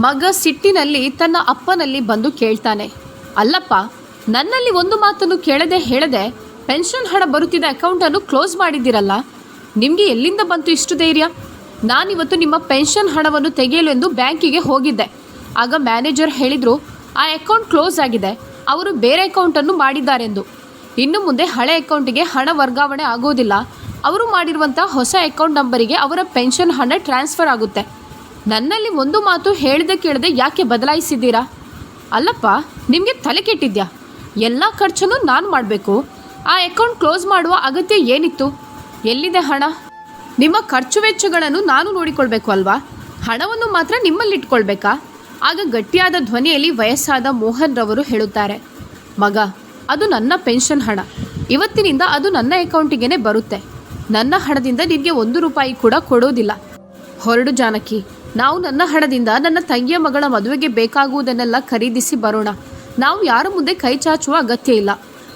ಮಗ ಸಿಟ್ಟಿನಲ್ಲಿ ತನ್ನ ಅಪ್ಪನಲ್ಲಿ ಬಂದು ಕೇಳ್ತಾನೆ. ಅಲ್ಲಪ್ಪ, ನನ್ನಲ್ಲಿ ಒಂದು ಮಾತನ್ನು ಕೇಳದೆ ಹೇಳದೆ ಪೆನ್ಷನ್ ಹಣ ಬರುತ್ತಿದ್ದ ಅಕೌಂಟನ್ನು ಕ್ಲೋಸ್ ಮಾಡಿದ್ದೀರಲ್ಲ? ನಿಮಗೆ ಎಲ್ಲಿಂದ ಬಂತು ಇಷ್ಟು ಧೈರ್ಯ? ನಾನಿವತ್ತು ನಿಮ್ಮ ಪೆನ್ಷನ್ ಹಣವನ್ನು ತೆಗೆಯಲು ಎಂದು ಬ್ಯಾಂಕಿಗೆ ಹೋಗಿದ್ದೆ. ಆಗ ಮ್ಯಾನೇಜರ್ ಹೇಳಿದರು, ಆ ಅಕೌಂಟ್ ಕ್ಲೋಸ್ ಆಗಿದೆ. ಅವರು ಬೇರೆ ಅಕೌಂಟನ್ನು ಮಾಡಿದ್ದಾರೆಂದು. ಇನ್ನು ಮುಂದೆ ಹಳೆ ಅಕೌಂಟಿಗೆ ಹಣ ವರ್ಗಾವಣೆ ಆಗೋದಿಲ್ಲ. ಅವರು ಮಾಡಿರುವಂಥ ಹೊಸ ಅಕೌಂಟ್ ನಂಬರಿಗೆ ಅವರ ಪೆನ್ಷನ್ ಹಣ ಟ್ರಾನ್ಸ್ಫರ್ ಆಗುತ್ತೆ. ನನ್ನಲ್ಲಿ ಒಂದು ಮಾತು ಹೇಳ್ದೆ ಕೇಳದೆ ಯಾಕೆ ಬದಲಾಯಿಸಿದ್ದೀರಾ? ಅಲ್ಲಪ್ಪ, ನಿಮಗೆ ತಲೆ ಕೆಟ್ಟಿದ್ಯಾ? ಎಲ್ಲ ಖರ್ಚನ್ನು ನಾನು ಮಾಡಬೇಕು. ಆ ಅಕೌಂಟ್ ಕ್ಲೋಸ್ ಮಾಡುವ ಅಗತ್ಯ ಏನಿತ್ತು? ಎಲ್ಲಿದೆ ಹಣ? ನಿಮ್ಮ ಖರ್ಚು ವೆಚ್ಚಗಳನ್ನು ನಾನು ನೋಡಿಕೊಳ್ಬೇಕು ಅಲ್ವಾ? ಹಣವನ್ನು ಮಾತ್ರ ನಿಮ್ಮಲ್ಲಿಟ್ಕೊಳ್ಬೇಕಾ? ಆಗ ಗಟ್ಟಿಯಾದ ಧ್ವನಿಯಲ್ಲಿ ವಯಸ್ಸಾದ ಮೋಹನ್ ರವರು ಹೇಳುತ್ತಾರೆ, ಮಗ, ಅದು ನನ್ನ ಪೆನ್ಷನ್ ಹಣ. ಇವತ್ತಿನಿಂದ ಅದು ನನ್ನ ಅಕೌಂಟಿಗೇನೆ ಬರುತ್ತೆ. ನನ್ನ ಹಣದಿಂದ ನಿನಗೆ ಒಂದು ರೂಪಾಯಿ ಕೂಡ ಕೊಡೋದಿಲ್ಲ. ಹೊರಡು ಜಾನಕಿ ನಾವು ನನ್ನ ಹಣದಿಂದ ನನ್ನ ತಂಗಿಯ ಮಗಳ ಮದುವೆಗೆ ಬೇಕಾಗುವುದನ್ನೆಲ್ಲ ಖರೀದಿಸಿ ಬರೋಣ. ನಾವು ಯಾರ ಮುಂದೆ ಕೈ ಚಾಚುವ ಅಗತ್ಯ ಇಲ್ಲ.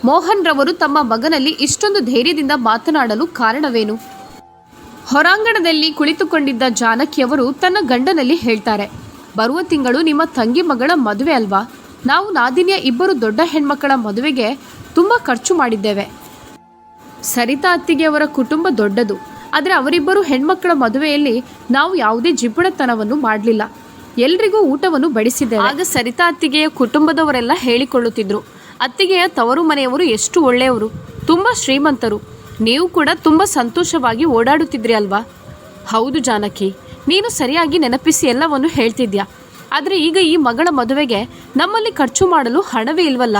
ಮೋಹನ್ ರವರು ತಮ್ಮ ಮಗನಲ್ಲಿ ಇಷ್ಟೊಂದು ಧೈರ್ಯದಿಂದ ಮಾತನಾಡಲು ಕಾರಣವೇನು? ಹೊರಾಂಗಣದಲ್ಲಿ ಕುಳಿತುಕೊಂಡಿದ್ದ ಜಾನಕಿಯವರು ತನ್ನ ಗಂಡನಲ್ಲಿ ಹೇಳ್ತಾರೆ, ಬರುವ ತಿಂಗಳು ನಿಮ್ಮ ತಂಗಿ ಮಗಳ ಮದುವೆ ಅಲ್ವಾ? ನಾವು ನಾದಿನಿಯ ಇಬ್ಬರು ದೊಡ್ಡ ಹೆಣ್ಮಕ್ಕಳ ಮದುವೆಗೆ ತುಂಬ ಖರ್ಚು ಮಾಡಿದ್ದೇವೆ. ಸರಿತಾ ಅತ್ತಿಗೆಯವರ ಕುಟುಂಬ ದೊಡ್ಡದು. ಆದರೆ ಅವರಿಬ್ಬರು ಹೆಣ್ಮಕ್ಕಳ ಮದುವೆಯಲ್ಲಿ ನಾವು ಯಾವುದೇ ಜಿಬ್ಬಣತನವನ್ನು ಮಾಡಲಿಲ್ಲ. ಎಲ್ರಿಗೂ ಊಟವನ್ನು ಬಡಿಸಿದೆ ಆಗ ಸರಿತಾ ಅತ್ತಿಗೆಯ ಕುಟುಂಬದವರೆಲ್ಲ ಹೇಳಿಕೊಳ್ಳುತ್ತಿದ್ರು. ಅತ್ತಿಗೆಯ ತವರು ಮನೆಯವರು ಎಷ್ಟು ಒಳ್ಳೆಯವರು. ತುಂಬ ಶ್ರೀಮಂತರು. ನೀವು ಕೂಡ ತುಂಬ ಸಂತೋಷವಾಗಿ ಓಡಾಡುತ್ತಿದ್ರಿ ಅಲ್ವಾ? ಹೌದು ಜಾನಕಿ, ನೀನು ಸರಿಯಾಗಿ ನೆನಪಿಸಿ ಎಲ್ಲವನ್ನು ಹೇಳ್ತಿದ್ಯಾ? ಆದರೆ ಈಗ ಈ ಮಗಳ ಮದುವೆಗೆ ನಮ್ಮಲ್ಲಿ ಖರ್ಚು ಮಾಡಲು ಹಣವೇ ಇಲ್ವಲ್ಲ?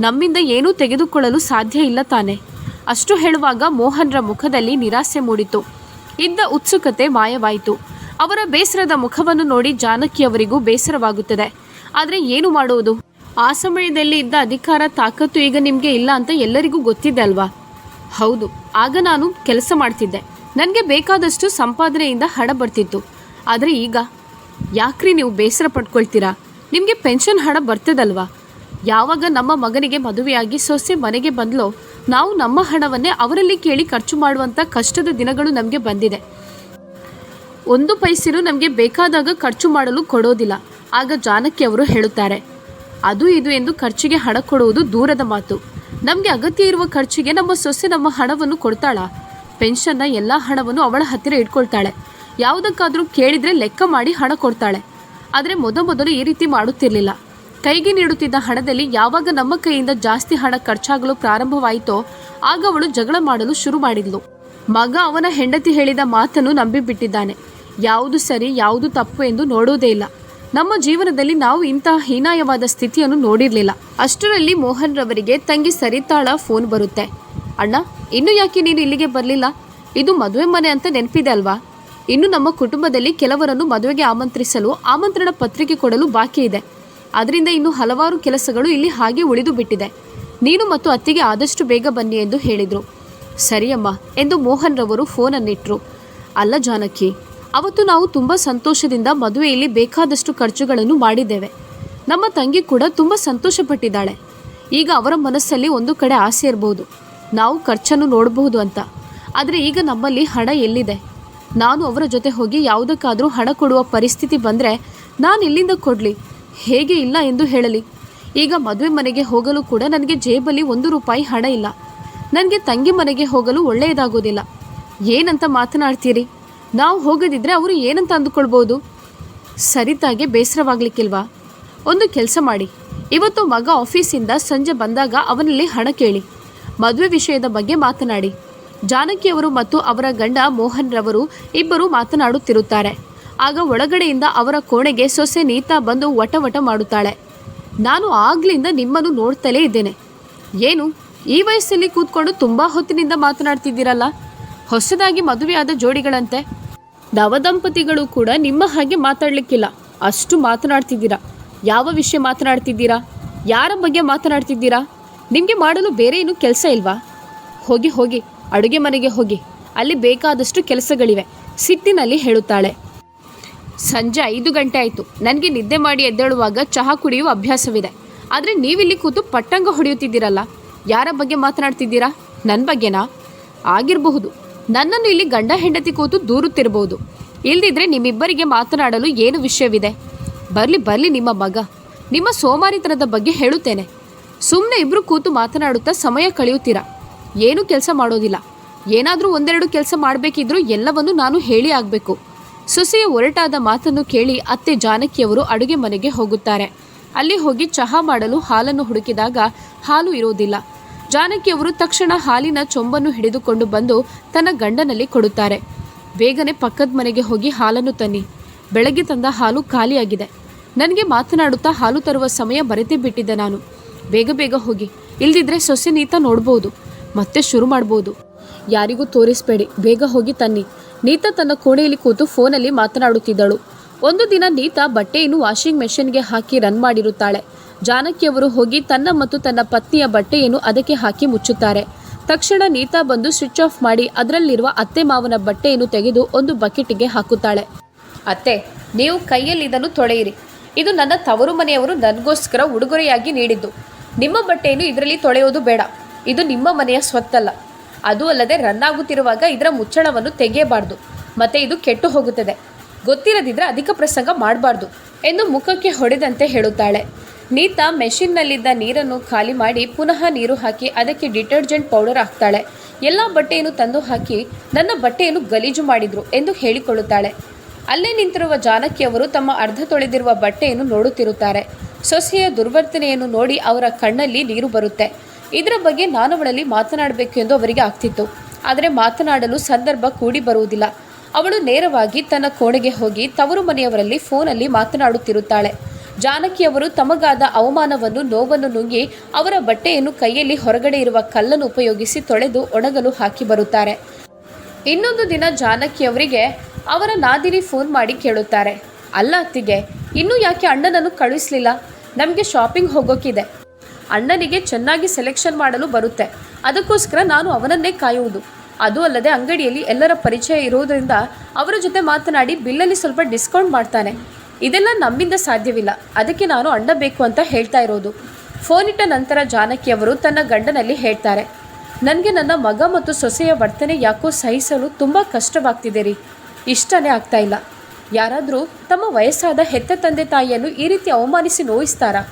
ನಮ್ಮಿಂದ ಏನೂ ತೆಗೆದುಕೊಳ್ಳಲು ಸಾಧ್ಯ ಇಲ್ಲ ತಾನೆ. ಅಷ್ಟು ಹೇಳುವಾಗ ಮೋಹನ್ರ ಮುಖದಲ್ಲಿ ನಿರಾಸೆ ಮೂಡಿತು. ಇದ್ದ ಉತ್ಸುಕತೆ ಮಾಯವಾಯಿತು. ಅವರ ಬೇಸರದ ಮುಖವನ್ನು ನೋಡಿ ಜಾನಕಿಯವರಿಗೂ ಬೇಸರವಾಗುತ್ತದೆ. ಆದರೆ ಏನು ಮಾಡುವುದು? ಆ ಸಮಯದಲ್ಲಿ ಇದ್ದ ಅಧಿಕಾರ ತಾಕತ್ತು ಈಗ ನಿಮಗೆ ಇಲ್ಲ ಅಂತ ಎಲ್ಲರಿಗೂ ಗೊತ್ತಿದೆ ಅಲ್ವಾ? ಹೌದು, ಆಗ ನಾನು ಕೆಲಸ ಮಾಡ್ತಿದ್ದೆ. ನನಗೆ ಬೇಕಾದಷ್ಟು ಸಂಪಾದನೆಯಿಂದ ಹಣ ಬರ್ತಿತ್ತು. ಆದರೆ ಈಗ? ಯಾಕ್ರಿ ನೀವು ಬೇಸರ ಪಡ್ಕೊಳ್ತೀರಾ? ನಿಮಗೆ ಪೆನ್ಷನ್ ಹಣ ಬರ್ತದಲ್ವಾ? ಯಾವಾಗ ನಮ್ಮ ಮಗನಿಗೆ ಮದುವೆಯಾಗಿ ಸೊಸೆ ಮನೆಗೆ ಬಂದ್ಲೋ ನಾವು ನಮ್ಮ ಹಣವನ್ನೇ ಅವರಲ್ಲಿ ಕೇಳಿ ಖರ್ಚು ಮಾಡುವಂಥ ಕಷ್ಟದ ದಿನಗಳು ನಮಗೆ ಬಂದಿದೆ. ಒಂದು ಪೈಸೆನೂ ನಮಗೆ ಬೇಕಾದಾಗ ಖರ್ಚು ಮಾಡಲು ಕೊಡೋದಿಲ್ಲ. ಆಗ ಜಾನಕಿ ಅವರು ಹೇಳುತ್ತಾರೆ, ಅದು ಇದು ಎಂದು ಖರ್ಚಿಗೆ ಹಣ ಕೊಡುವುದು ದೂರದ ಮಾತು. ನಮಗೆ ಅಗತ್ಯ ಇರುವ ಖರ್ಚಿಗೆ ನಮ್ಮ ಸೊಸೆ ನಮ್ಮ ಹಣವನ್ನು ಕೊಡ್ತಾಳ. ಪೆನ್ಷನ್ನ ಎಲ್ಲ ಹಣವನ್ನು ಅವಳ ಹತ್ತಿರ ಇಟ್ಕೊಳ್ತಾಳೆ. ಯಾವುದಕ್ಕಾದರೂ ಕೇಳಿದರೆ ಲೆಕ್ಕ ಮಾಡಿ ಹಣ ಕೊಡ್ತಾಳೆ. ಆದರೆ ಮೊದಮೊದಲು ಈ ರೀತಿ ಮಾಡುತ್ತಿರಲಿಲ್ಲ. ಕೈಗೆ ನೀಡುತ್ತಿದ್ದ ಹಣದಲ್ಲಿ ಯಾವಾಗ ನಮ್ಮ ಕೈಯಿಂದ ಜಾಸ್ತಿ ಹಣ ಖರ್ಚಾಗಲು ಪ್ರಾರಂಭವಾಯಿತೋ, ಆಗ ಅವಳು ಜಗಳ ಮಾಡಲು ಶುರು ಮಾಡಿದ್ಲು. ಮಗ ಅವನ ಹೆಂಡತಿ ಹೇಳಿದ ಮಾತನ್ನು ನಂಬಿಬಿಟ್ಟಿದ್ದಾನೆ. ಯಾವುದು ಸರಿ, ಯಾವುದು ತಪ್ಪು ಎಂದು ನೋಡೋದೇ ಇಲ್ಲ. ನಮ್ಮ ಜೀವನದಲ್ಲಿ ನಾವು ಇಂತಹ ಹೀನಾಯವಾದ ಸ್ಥಿತಿಯನ್ನು ನೋಡಿರಲಿಲ್ಲ. ಅಷ್ಟರಲ್ಲಿ ಮೋಹನ್ ರವರಿಗೆ ತಂಗಿ ಸರಿತಾಳ ಫೋನ್ ಬರುತ್ತೆ. ಅಣ್ಣ, ಇನ್ನು ಯಾಕೆ ನೀನು ಇಲ್ಲಿಗೆ ಬರಲಿಲ್ಲ? ಇದು ಮದುವೆ ಮನೆ ಅಂತ ನೆನಪಿದೆ ಅಲ್ವಾ? ಇನ್ನು ನಮ್ಮ ಕುಟುಂಬದಲ್ಲಿ ಕೆಲವರನ್ನು ಮದುವೆಗೆ ಆಮಂತ್ರಿಸಲು, ಆಮಂತ್ರಣ ಪತ್ರಿಕೆ ಕೊಡಲು ಬಾಕಿ ಇದೆ. ಅದರಿಂದ ಇನ್ನು ಹಲವಾರು ಕೆಲಸಗಳು ಇಲ್ಲಿ ಹಾಗೆ ಉಳಿದು ಬಿಟ್ಟಿದೆ. ನೀನು ಮತ್ತು ಅತ್ತಿಗೆ ಆದಷ್ಟು ಬೇಗ ಬನ್ನಿ ಎಂದು ಹೇಳಿದರು. ಸರಿಯಮ್ಮ ಎಂದು ಮೋಹನ್ ರವರು ಅಲ್ಲ ಜಾನಕಿ, ಅವತ್ತು ನಾವು ತುಂಬ ಸಂತೋಷದಿಂದ ಮದುವೆಯಲ್ಲಿ ಬೇಕಾದಷ್ಟು ಖರ್ಚುಗಳನ್ನು ಮಾಡಿದ್ದೇವೆ. ನಮ್ಮ ತಂಗಿ ಕೂಡ ತುಂಬ ಸಂತೋಷಪಟ್ಟಿದ್ದಾಳೆ. ಈಗ ಅವರ ಮನಸ್ಸಲ್ಲಿ ಒಂದು ಕಡೆ ಆಸೆ ಇರಬಹುದು ನಾವು ಖರ್ಚನ್ನು ನೋಡಬಹುದು ಅಂತ. ಆದರೆ ಈಗ ನಮ್ಮಲ್ಲಿ ಹಣ ಎಲ್ಲಿದೆ? ನಾನು ಅವರ ಜೊತೆ ಹೋಗಿ ಯಾವುದಕ್ಕಾದರೂ ಹಣ ಕೊಡುವ ಪರಿಸ್ಥಿತಿ ಬಂದರೆ ನಾನು ಇಲ್ಲಿಂದ ಕೊಡಲಿ. ಹೇಗೆ ಇಲ್ಲ ಎಂದು ಹೇಳಲಿ. ಈಗ ಮದುವೆ ಮನೆಗೆ ಹೋಗಲು ಕೂಡ ನನಗೆ ಜೇಬಲ್ಲಿ ಒಂದು ರೂಪಾಯಿ ಹಣ ಇಲ್ಲ. ನನಗೆ ತಂಗಿ ಮನೆಗೆ ಹೋಗಲು ಒಳ್ಳೆಯದಾಗೋದಿಲ್ಲ. ಏನಂತ ಮಾತನಾಡ್ತೀರಿ? ನಾವು ಹೋಗದಿದ್ದರೆ ಅವರು ಏನಂತ ಅಂದುಕೊಳ್ಬೋದು ಸರಿತಾಗೆ ಬೇಸರವಾಗಲಿಕ್ಕಿಲ್ವಾ? ಒಂದು ಕೆಲಸ ಮಾಡಿ. ಇವತ್ತು ಮಗ ಆಫೀಸಿಂದ ಸಂಜೆ ಬಂದಾಗ ಅವನಲ್ಲಿ ಹಣ ಕೇಳಿ. ಮದುವೆ ವಿಷಯದ ಬಗ್ಗೆ ಮಾತನಾಡಿ. ಜಾನಕಿಯವರು ಮತ್ತು ಅವರ ಗಂಡ ಮೋಹನ್ರವರು ಇಬ್ಬರು ಮಾತನಾಡುತ್ತಿರುತ್ತಾರೆ. ಆಗ ಒಳಗಡೆಯಿಂದ ಅವರ ಕೋಣೆಗೆ ಸೊಸೆ ನೀತಾ ಬಂದು ವಟ ವಟ ಮಾಡುತ್ತಾಳೆ. ನಾನು ಆಗ್ಲಿಂದ ನಿಮ್ಮನ್ನು ನೋಡ್ತಲೇ ಇದ್ದೇನೆ. ಏನು, ಈ ವಯಸ್ಸಲ್ಲಿ ಕೂತ್ಕೊಂಡು ತುಂಬ ಹೊತ್ತಿನಿಂದ ಮಾತನಾಡ್ತಿದ್ದೀರಲ್ಲ? ಹೊಸದಾಗಿ ಮದುವೆಯಾದ ಜೋಡಿಗಳಂತೆ. ನವದಂಪತಿಗಳು ಕೂಡ ನಿಮ್ಮ ಹಾಗೆ ಮಾತಾಡ್ಲಿಕ್ಕಿಲ್ಲ. ಅಷ್ಟು ಮಾತನಾಡ್ತಿದ್ದೀರಾ? ಯಾವ ವಿಷಯ ಮಾತನಾಡ್ತಿದ್ದೀರಾ? ಯಾರ ಬಗ್ಗೆ ಮಾತನಾಡ್ತಿದ್ದೀರಾ? ನಿಮಗೆ ಮಾಡಲು ಬೇರೆ ಏನು ಕೆಲಸ ಇಲ್ವಾ? ಹೋಗಿ ಹೋಗಿ, ಅಡುಗೆ ಮನೆಗೆ ಹೋಗಿ. ಅಲ್ಲಿ ಬೇಕಾದಷ್ಟು ಕೆಲಸಗಳಿವೆ. ಸಿಟ್ಟಿನಲ್ಲಿ ಹೇಳುತ್ತಾಳೆ. ಸಂಜೆ ಐದು ಗಂಟೆ ಆಯಿತು. ನನಗೆ ನಿದ್ದೆ ಮಾಡಿ ಎದ್ದೇಳುವಾಗ ಚಹಾ ಕುಡಿಯುವ ಅಭ್ಯಾಸವಿದೆ. ಆದರೆ ನೀವಿಲ್ಲಿ ಕೂತು ಪಟ್ಟಂಗ ಹೊಡೆಯುತ್ತಿದ್ದೀರಲ್ಲ, ಯಾರ ಬಗ್ಗೆ ಮಾತನಾಡ್ತಿದ್ದೀರಾ? ನನ್ನ ಬಗ್ಗೆನಾ? ಆಗಿರಬಹುದು. ನನ್ನನ್ನು ಇಲ್ಲಿ ಗಂಡ ಹೆಂಡತಿ ಕೂತು ದೂರುತ್ತಿರಬಹುದು ಇಲ್ದಿದ್ರೆ ನಿಮ್ಮಿಬ್ಬರಿಗೆ ಮಾತನಾಡಲು ಏನು ವಿಷಯವಿದೆ? ಬರಲಿ ಬರಲಿ ನಿಮ್ಮ ಮಗ. ನಿಮ್ಮ ಸೋಮಾರಿತನದ ಬಗ್ಗೆ ಹೇಳುತ್ತೇನೆ. ಸುಮ್ಮನೆ ಇಬ್ಬರು ಕೂತು ಮಾತನಾಡುತ್ತಾ ಸಮಯ ಕಳೆಯುತ್ತೀರಾ? ಏನೂ ಕೆಲಸ ಮಾಡೋದಿಲ್ಲ. ಏನಾದರೂ ಒಂದೆರಡು ಕೆಲಸ ಮಾಡಬೇಕಿದ್ರೂ ಎಲ್ಲವನ್ನೂ ನಾನು ಹೇಳಿ ಆಗಬೇಕು. ಸೊಸೆಯ ಒರಟಾದ ಮಾತನ್ನು ಕೇಳಿ ಅತ್ತೆ ಜಾನಕಿಯವರು ಅಡುಗೆ ಮನೆಗೆ ಹೋಗುತ್ತಾರೆ. ಅಲ್ಲಿ ಹೋಗಿ ಚಹಾ ಮಾಡಲು ಹಾಲನ್ನು ಹುಡುಕಿದಾಗ ಹಾಲು ಇರುವುದಿಲ್ಲ. ಜಾನಕಿಯವರು ತಕ್ಷಣ ಹಾಲಿನ ಚೊಂಬನ್ನು ಹಿಡಿದುಕೊಂಡು ಬಂದು ತನ್ನ ಗಂಡನಲ್ಲಿ ಕೊಡುತ್ತಾರೆ. ಬೇಗನೆ ಪಕ್ಕದ ಮನೆಗೆ ಹೋಗಿ ಹಾಲನ್ನು ತನ್ನಿ. ಬೆಳಗ್ಗೆ ತಂದ ಹಾಲು ಖಾಲಿಯಾಗಿದೆ. ನನಗೆ ಮಾತನಾಡುತ್ತಾ ಹಾಲು ತರುವ ಸಮಯ ಬರೆದೇ ಬಿಟ್ಟಿದ್ದೆ ನಾನು. ಬೇಗ ಬೇಗ ಹೋಗಿ. ಇಲ್ದಿದ್ರೆ ಸೊಸೆ ನೀತ ನೋಡ್ಬೋದು. ಮತ್ತೆ ಶುರು ಮಾಡ್ಬೋದು. ಯಾರಿಗೂ ತೋರಿಸ್ಬೇಡಿ. ಬೇಗ ಹೋಗಿ ತನ್ನಿ. ನೀತಾ ತನ್ನ ಕೋಣೆಯಲ್ಲಿ ಕೂತು ಫೋನಲ್ಲಿ ಮಾತನಾಡುತ್ತಿದ್ದಳು. ಒಂದು ದಿನ ನೀತಾ ಬಟ್ಟೆಯನ್ನು ವಾಷಿಂಗ್ ಮೆಷಿನ್ಗೆ ಹಾಕಿ ರನ್ ಮಾಡಿರುತ್ತಾಳೆ. ಜಾನಕಿಯವರು ಹೋಗಿ ತನ್ನ ಮತ್ತು ತನ್ನ ಪತ್ನಿಯ ಬಟ್ಟೆಯನ್ನು ಅದಕ್ಕೆ ಹಾಕಿ ಮುಚ್ಚುತ್ತಾರೆ. ತಕ್ಷಣ ನೀತಾ ಬಂದು ಸ್ವಿಚ್ ಆಫ್ ಮಾಡಿ ಅದರಲ್ಲಿರುವ ಅತ್ತೆ ಮಾವನ ಬಟ್ಟೆಯನ್ನು ತೆಗೆದು ಒಂದು ಬಕೆಟಿಗೆ ಹಾಕುತ್ತಾಳೆ. ಅತ್ತೆ, ನೀವು ಕೈಯಲ್ಲಿ ಇದನ್ನು ತೊಳೆಯಿರಿ. ಇದು ನನ್ನ ತವರು ಮನೆಯವರು ನನಗೋಸ್ಕರ ಉಡುಗೊರೆಯಾಗಿ ನೀಡಿದ್ದು. ನಿಮ್ಮ ಬಟ್ಟೆಯನ್ನು ಇದರಲ್ಲಿ ತೊಳೆಯೋದು ಬೇಡ. ಇದು ನಿಮ್ಮ ಮನೆಯ ಸ್ವತ್ತಲ್ಲ. ಅದು ಅಲ್ಲದೆ ರನ್ ಆಗುತ್ತಿರುವಾಗ ಇದರ ಮುಚ್ಚಳವನ್ನು ತೆಗೆಯಬಾರ್ದು. ಮತ್ತೆ ಇದು ಕೆಟ್ಟು ಹೋಗುತ್ತದೆ. ಗೊತ್ತಿರದಿದ್ರೆ ಅಧಿಕ ಪ್ರಸಂಗ ಮಾಡಬಾರ್ದು ಎಂದು ಮುಖಕ್ಕೆ ಹೊಡೆದಂತೆ ಹೇಳುತ್ತಾಳೆ. ನೀತಾ ಮೆಷಿನ್ನಲ್ಲಿದ್ದ ನೀರನ್ನು ಖಾಲಿ ಮಾಡಿ ಪುನಃ ನೀರು ಹಾಕಿ ಅದಕ್ಕೆ ಡಿಟರ್ಜೆಂಟ್ ಪೌಡರ್ ಹಾಕ್ತಾಳೆ. ಎಲ್ಲ ಬಟ್ಟೆಯನ್ನು ತಂದು ಹಾಕಿ ನನ್ನ ಬಟ್ಟೆಯನ್ನು ಗಲೀಜು ಮಾಡಿದ್ರು ಎಂದು ಹೇಳಿಕೊಳ್ಳುತ್ತಾಳೆ. ಅಲ್ಲೇ ನಿಂತಿರುವ ಜಾನಕಿಯವರು ತಮ್ಮ ಅರ್ಧ ತೊಳೆದಿರುವ ಬಟ್ಟೆಯನ್ನು ನೋಡುತ್ತಿರುತ್ತಾರೆ. ಸೊಸೆಯ ದುರ್ವರ್ತನೆಯನ್ನು ನೋಡಿ ಅವರ ಕಣ್ಣಲ್ಲಿ ನೀರು ಬರುತ್ತೆ. ಇದರ ಬಗ್ಗೆ ನಾನುಗಳಲ್ಲಿ ಮಾತನಾಡಬೇಕು ಎಂದು ಅವರಿಗೆ ಆಗ್ತಿತ್ತು. ಆದರೆ ಮಾತನಾಡಲು ಸಂದರ್ಭ ಕೂಡಿ ಬರುವುದಿಲ್ಲ. ಅವಳು ನೇರವಾಗಿ ತನ್ನ ಕೋಣೆಗೆ ಹೋಗಿ ತವರು ಮನೆಯವರಲ್ಲಿ ಫೋನಲ್ಲಿ ಮಾತನಾಡುತ್ತಿರುತ್ತಾಳೆ. ಜಾನಕಿಯವರು ತಮಗಾದ ಅವಮಾನವನ್ನು, ನೋವನ್ನು ನುಂಗಿ ಅವರ ಬಟ್ಟೆಯನ್ನು ಕೈಯಲ್ಲಿ ಹೊರಗಡೆ ಇರುವ ಕಲ್ಲನ್ನು ಉಪಯೋಗಿಸಿ ತೊಳೆದು ಒಣಗಲು ಹಾಕಿ ಬರುತ್ತಾರೆ. ಇನ್ನೊಂದು ದಿನ ಜಾನಕಿಯವರಿಗೆ ಅವರ ನಾದಿನಿ ಫೋನ್ ಮಾಡಿ ಕೇಳುತ್ತಾರೆ. ಅಲ್ಲ ಅತ್ತಿಗೆ, ಇನ್ನೂ ಯಾಕೆ ಅಣ್ಣನನ್ನು ಕಳುಹಿಸಲಿಲ್ಲ? ನಮಗೆ ಶಾಪಿಂಗ್ ಹೋಗೋಕ್ಕಿದೆ ಅಣ್ಣನಿಗೆ ಚೆನ್ನಾಗಿ ಸೆಲೆಕ್ಷನ್ ಮಾಡಲು ಬರುತ್ತೆ. ಅದಕ್ಕೋಸ್ಕರ ನಾನು ಅವನನ್ನೇ ಕಾಯುವುದು. ಅದು ಅಲ್ಲದೆ ಅಂಗಡಿಯಲ್ಲಿ ಎಲ್ಲರ ಪರಿಚಯ ಇರುವುದರಿಂದ ಅವರ ಜೊತೆ ಮಾತನಾಡಿ ಬಿಲ್ಲಲ್ಲಿ ಸ್ವಲ್ಪ ಡಿಸ್ಕೌಂಟ್ ಮಾಡ್ತಾನೆ. ಇದೆಲ್ಲ ನಮ್ಮಿಂದ ಸಾಧ್ಯವಿಲ್ಲ. ಅದಕ್ಕೆ ನಾನು ಅಣ್ಣ ಬೇಕು ಅಂತ ಹೇಳ್ತಾ ಇರೋದು. ಫೋನ್ ಇಟ್ಟ ನಂತರ ಜಾನಕಿಯವರು ತನ್ನ ಗಂಡನಲ್ಲಿ ಹೇಳ್ತಾರೆ ನನಗೆ ನನ್ನ ಮಗ ಮತ್ತು ಸೊಸೆಯ ವರ್ತನೆ ಯಾಕೋ ಸಹಿಸಲು ತುಂಬ ಕಷ್ಟವಾಗ್ತಿದೆ ರೀ. ಇಷ್ಟನೇ ಆಗ್ತಾ ಇಲ್ಲ. ಯಾರಾದರೂ ತಮ್ಮ ವಯಸ್ಸಾದ ಹೆತ್ತ ತಂದೆ ತಾಯಿಯನ್ನು ಈ ರೀತಿ ಅವಮಾನಿಸಿ ನೋಯಿಸ್ತಾರಾ?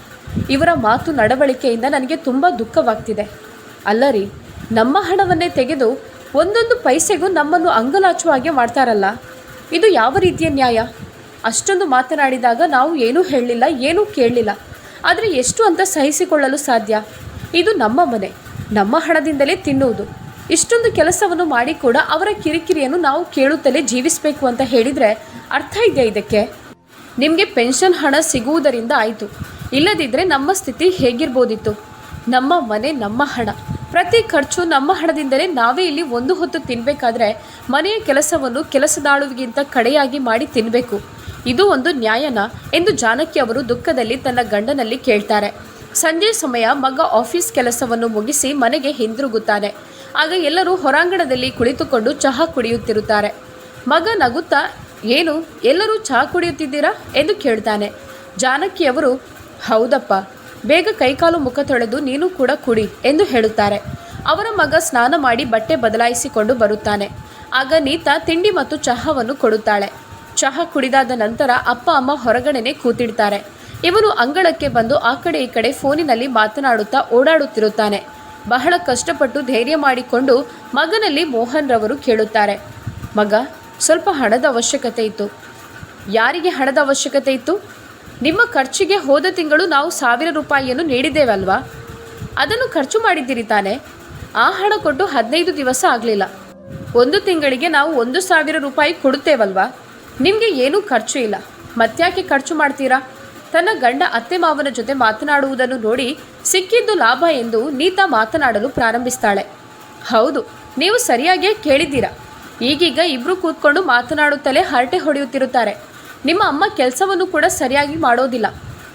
ಇವರ ಮಾತು ನಡವಳಿಕೆಯಿಂದ ನನಗೆ ತುಂಬ ದುಃಖವಾಗ್ತಿದೆ. ಅಲ್ಲರಿ, ನಮ್ಮ ಹಣವನ್ನೇ ತೆಗೆದು ಒಂದೊಂದು ಪೈಸೆಗೂ ನಮ್ಮನ್ನು ಅಂಗಲಾಚುವ ಹಾಗೆ ಮಾಡ್ತಾರಲ್ಲ, ಇದು ಯಾವ ರೀತಿಯ ನ್ಯಾಯ? ಅಷ್ಟೊಂದು ಮಾತನಾಡಿದಾಗ ನಾವು ಏನೂ ಹೇಳಲಿಲ್ಲ ಏನೂ ಕೇಳಲಿಲ್ಲ ಆದರೆ ಎಷ್ಟು ಅಂತ ಸಹಿಸಿಕೊಳ್ಳಲು ಸಾಧ್ಯ? ಇದು ನಮ್ಮ ಮನೆ, ನಮ್ಮ ಹಣದಿಂದಲೇ ತಿನ್ನುವುದು. ಇಷ್ಟೊಂದು ಕೆಲಸವನ್ನು ಮಾಡಿ ಕೂಡ ಅವರ ಕಿರಿಕಿರಿಯನ್ನು ನಾವು ಕೇಳುತ್ತಲೇ ಜೀವಿಸಬೇಕು ಅಂತ ಹೇಳಿದರೆ ಅರ್ಥ ಇದೆಯಾ ಇದಕ್ಕೆ? ನಿಮಗೆ ಪೆನ್ಷನ್ ಹಣ ಸಿಗುವುದರಿಂದ ಆಯಿತು. ಇಲ್ಲದಿದ್ದರೆ ನಮ್ಮ ಸ್ಥಿತಿ ಹೇಗಿರ್ಬೋದಿತ್ತು? ನಮ್ಮ ಮನೆ, ನಮ್ಮ ಹಣ. ಪ್ರತಿ ಖರ್ಚು ನಮ್ಮ ಹಣದಿಂದಲೇ ನಾವೇ ಇಲ್ಲಿ ಒಂದು ಹೊತ್ತು ತಿನ್ನಬೇಕಾದ್ರೆ ಮನೆಯ ಕೆಲಸವನ್ನು ಕೆಲಸದಾಳುವಿಗಿಂತ ಕಡೆಯಾಗಿ ಮಾಡಿ ತಿನ್ನಬೇಕು ಇದು ಒಂದು ನ್ಯಾಯನ ಎಂದು ಜಾನಕಿ ಅವರು ದುಃಖದಲ್ಲಿ ತನ್ನ ಗಂಡನಲ್ಲಿ ಕೇಳ್ತಾರೆ. ಸಂಜೆ ಸಮಯ ಮಗ ಆಫೀಸ್ ಕೆಲಸವನ್ನು ಮುಗಿಸಿ ಮನೆಗೆ ಹಿಂದಿರುಗುತ್ತಾನೆ. ಆಗ ಎಲ್ಲರೂ ಹೊರಾಂಗಣದಲ್ಲಿ ಕುಳಿತುಕೊಂಡು ಚಹಾ ಕುಡಿಯುತ್ತಿರುತ್ತಾರೆ. ಮಗ ನಗುತ್ತಾ, ಏನು? ಎಲ್ಲರೂ ಚಹಾ ಕುಡಿಯುತ್ತಿದ್ದೀರಾ? ಎಂದು ಕೇಳ್ತಾನೆ. ಜಾನಕಿಯವರು ಹೌದಪ್ಪ. ಬೇಗ ಕೈಕಾಲು ಮುಖ ತೊಳೆದು ನೀನು ಕೂಡ ಕುಡಿ ಎಂದು ಹೇಳುತ್ತಾರೆ. ಅವರ ಮಗ ಸ್ನಾನ ಮಾಡಿ ಬಟ್ಟೆ ಬದಲಾಯಿಸಿಕೊಂಡು ಬರುತ್ತಾನೆ. ಆಗ ನೀತಾ ತಿಂಡಿ ಮತ್ತು ಚಹಾವನ್ನು ಕೊಡುತ್ತಾಳೆ. ಚಹಾ ಕುಡಿದಾದ ನಂತರ ಅಪ್ಪ ಅಮ್ಮ ಹೊರಗಡೆನೆ ಕೂತಿಡ್ತಾರೆ ಇವನು ಅಂಗಳಕ್ಕೆ ಬಂದು ಆ ಕಡೆ ಈ ಕಡೆ ಫೋನಿನಲ್ಲಿ ಮಾತನಾಡುತ್ತಾ ಓಡಾಡುತ್ತಿರುತ್ತಾನೆ. ಬಹಳ ಕಷ್ಟಪಟ್ಟು ಧೈರ್ಯ ಮಾಡಿಕೊಂಡು ಮಗನಲ್ಲಿ ಮೋಹನ್ ರವರು ಕೇಳುತ್ತಾರೆ. ಮಗ, ಸ್ವಲ್ಪ ಹಣದ ಅವಶ್ಯಕತೆ ಇತ್ತು. ಯಾರಿಗೆ ಹಣದ ಅವಶ್ಯಕತೆ ಇತ್ತು? ನಿಮ್ಮ ಖರ್ಚಿಗೆ ಹೋದ ತಿಂಗಳು ನಾವು ಸಾವಿರ ರೂಪಾಯಿಯನ್ನು ನೀಡಿದ್ದೇವಲ್ವಾ? ಅದನ್ನು ಖರ್ಚು ಮಾಡಿದ್ದೀರಿ ತಾನೆ. ಆ ಹಣ ಕೊಟ್ಟು ಹದಿನೈದು ದಿವಸ ಆಗಲಿಲ್ಲ. ಒಂದು ತಿಂಗಳಿಗೆ ನಾವು ಒಂದು ಸಾವಿರ ರೂಪಾಯಿ ಕೊಡುತ್ತೇವಲ್ವಾ? ನಿಮಗೆ ಏನೂ ಖರ್ಚು ಇಲ್ಲ. ಮತ್ತ್ಯಾಕೆ ಖರ್ಚು ಮಾಡ್ತೀರಾ? ತನ್ನ ಗಂಡ ಅತ್ತೆ ಮಾವನ ಜೊತೆ ಮಾತನಾಡುವುದನ್ನು ನೋಡಿ ಸಿಕ್ಕಿದ್ದು ಲಾಭ ಎಂದು ನೀತಾ ಮಾತನಾಡಲು ಪ್ರಾರಂಭಿಸ್ತಾಳೆ. ಹೌದು, ನೀವು ಸರಿಯಾಗಿಯೇ ಕೇಳಿದ್ದೀರಾ. ಈಗೀಗ ಇಬ್ರು ಕೂತ್ಕೊಂಡು ಮಾತನಾಡುತ್ತಲೇ ಹರಟೆ ಹೊಡೆಯುತ್ತಿರುತ್ತಾರೆ. ನಿಮ್ಮ ಅಮ್ಮ ಕೆಲಸವನ್ನು ಕೂಡ ಸರಿಯಾಗಿ ಮಾಡೋದಿಲ್ಲ.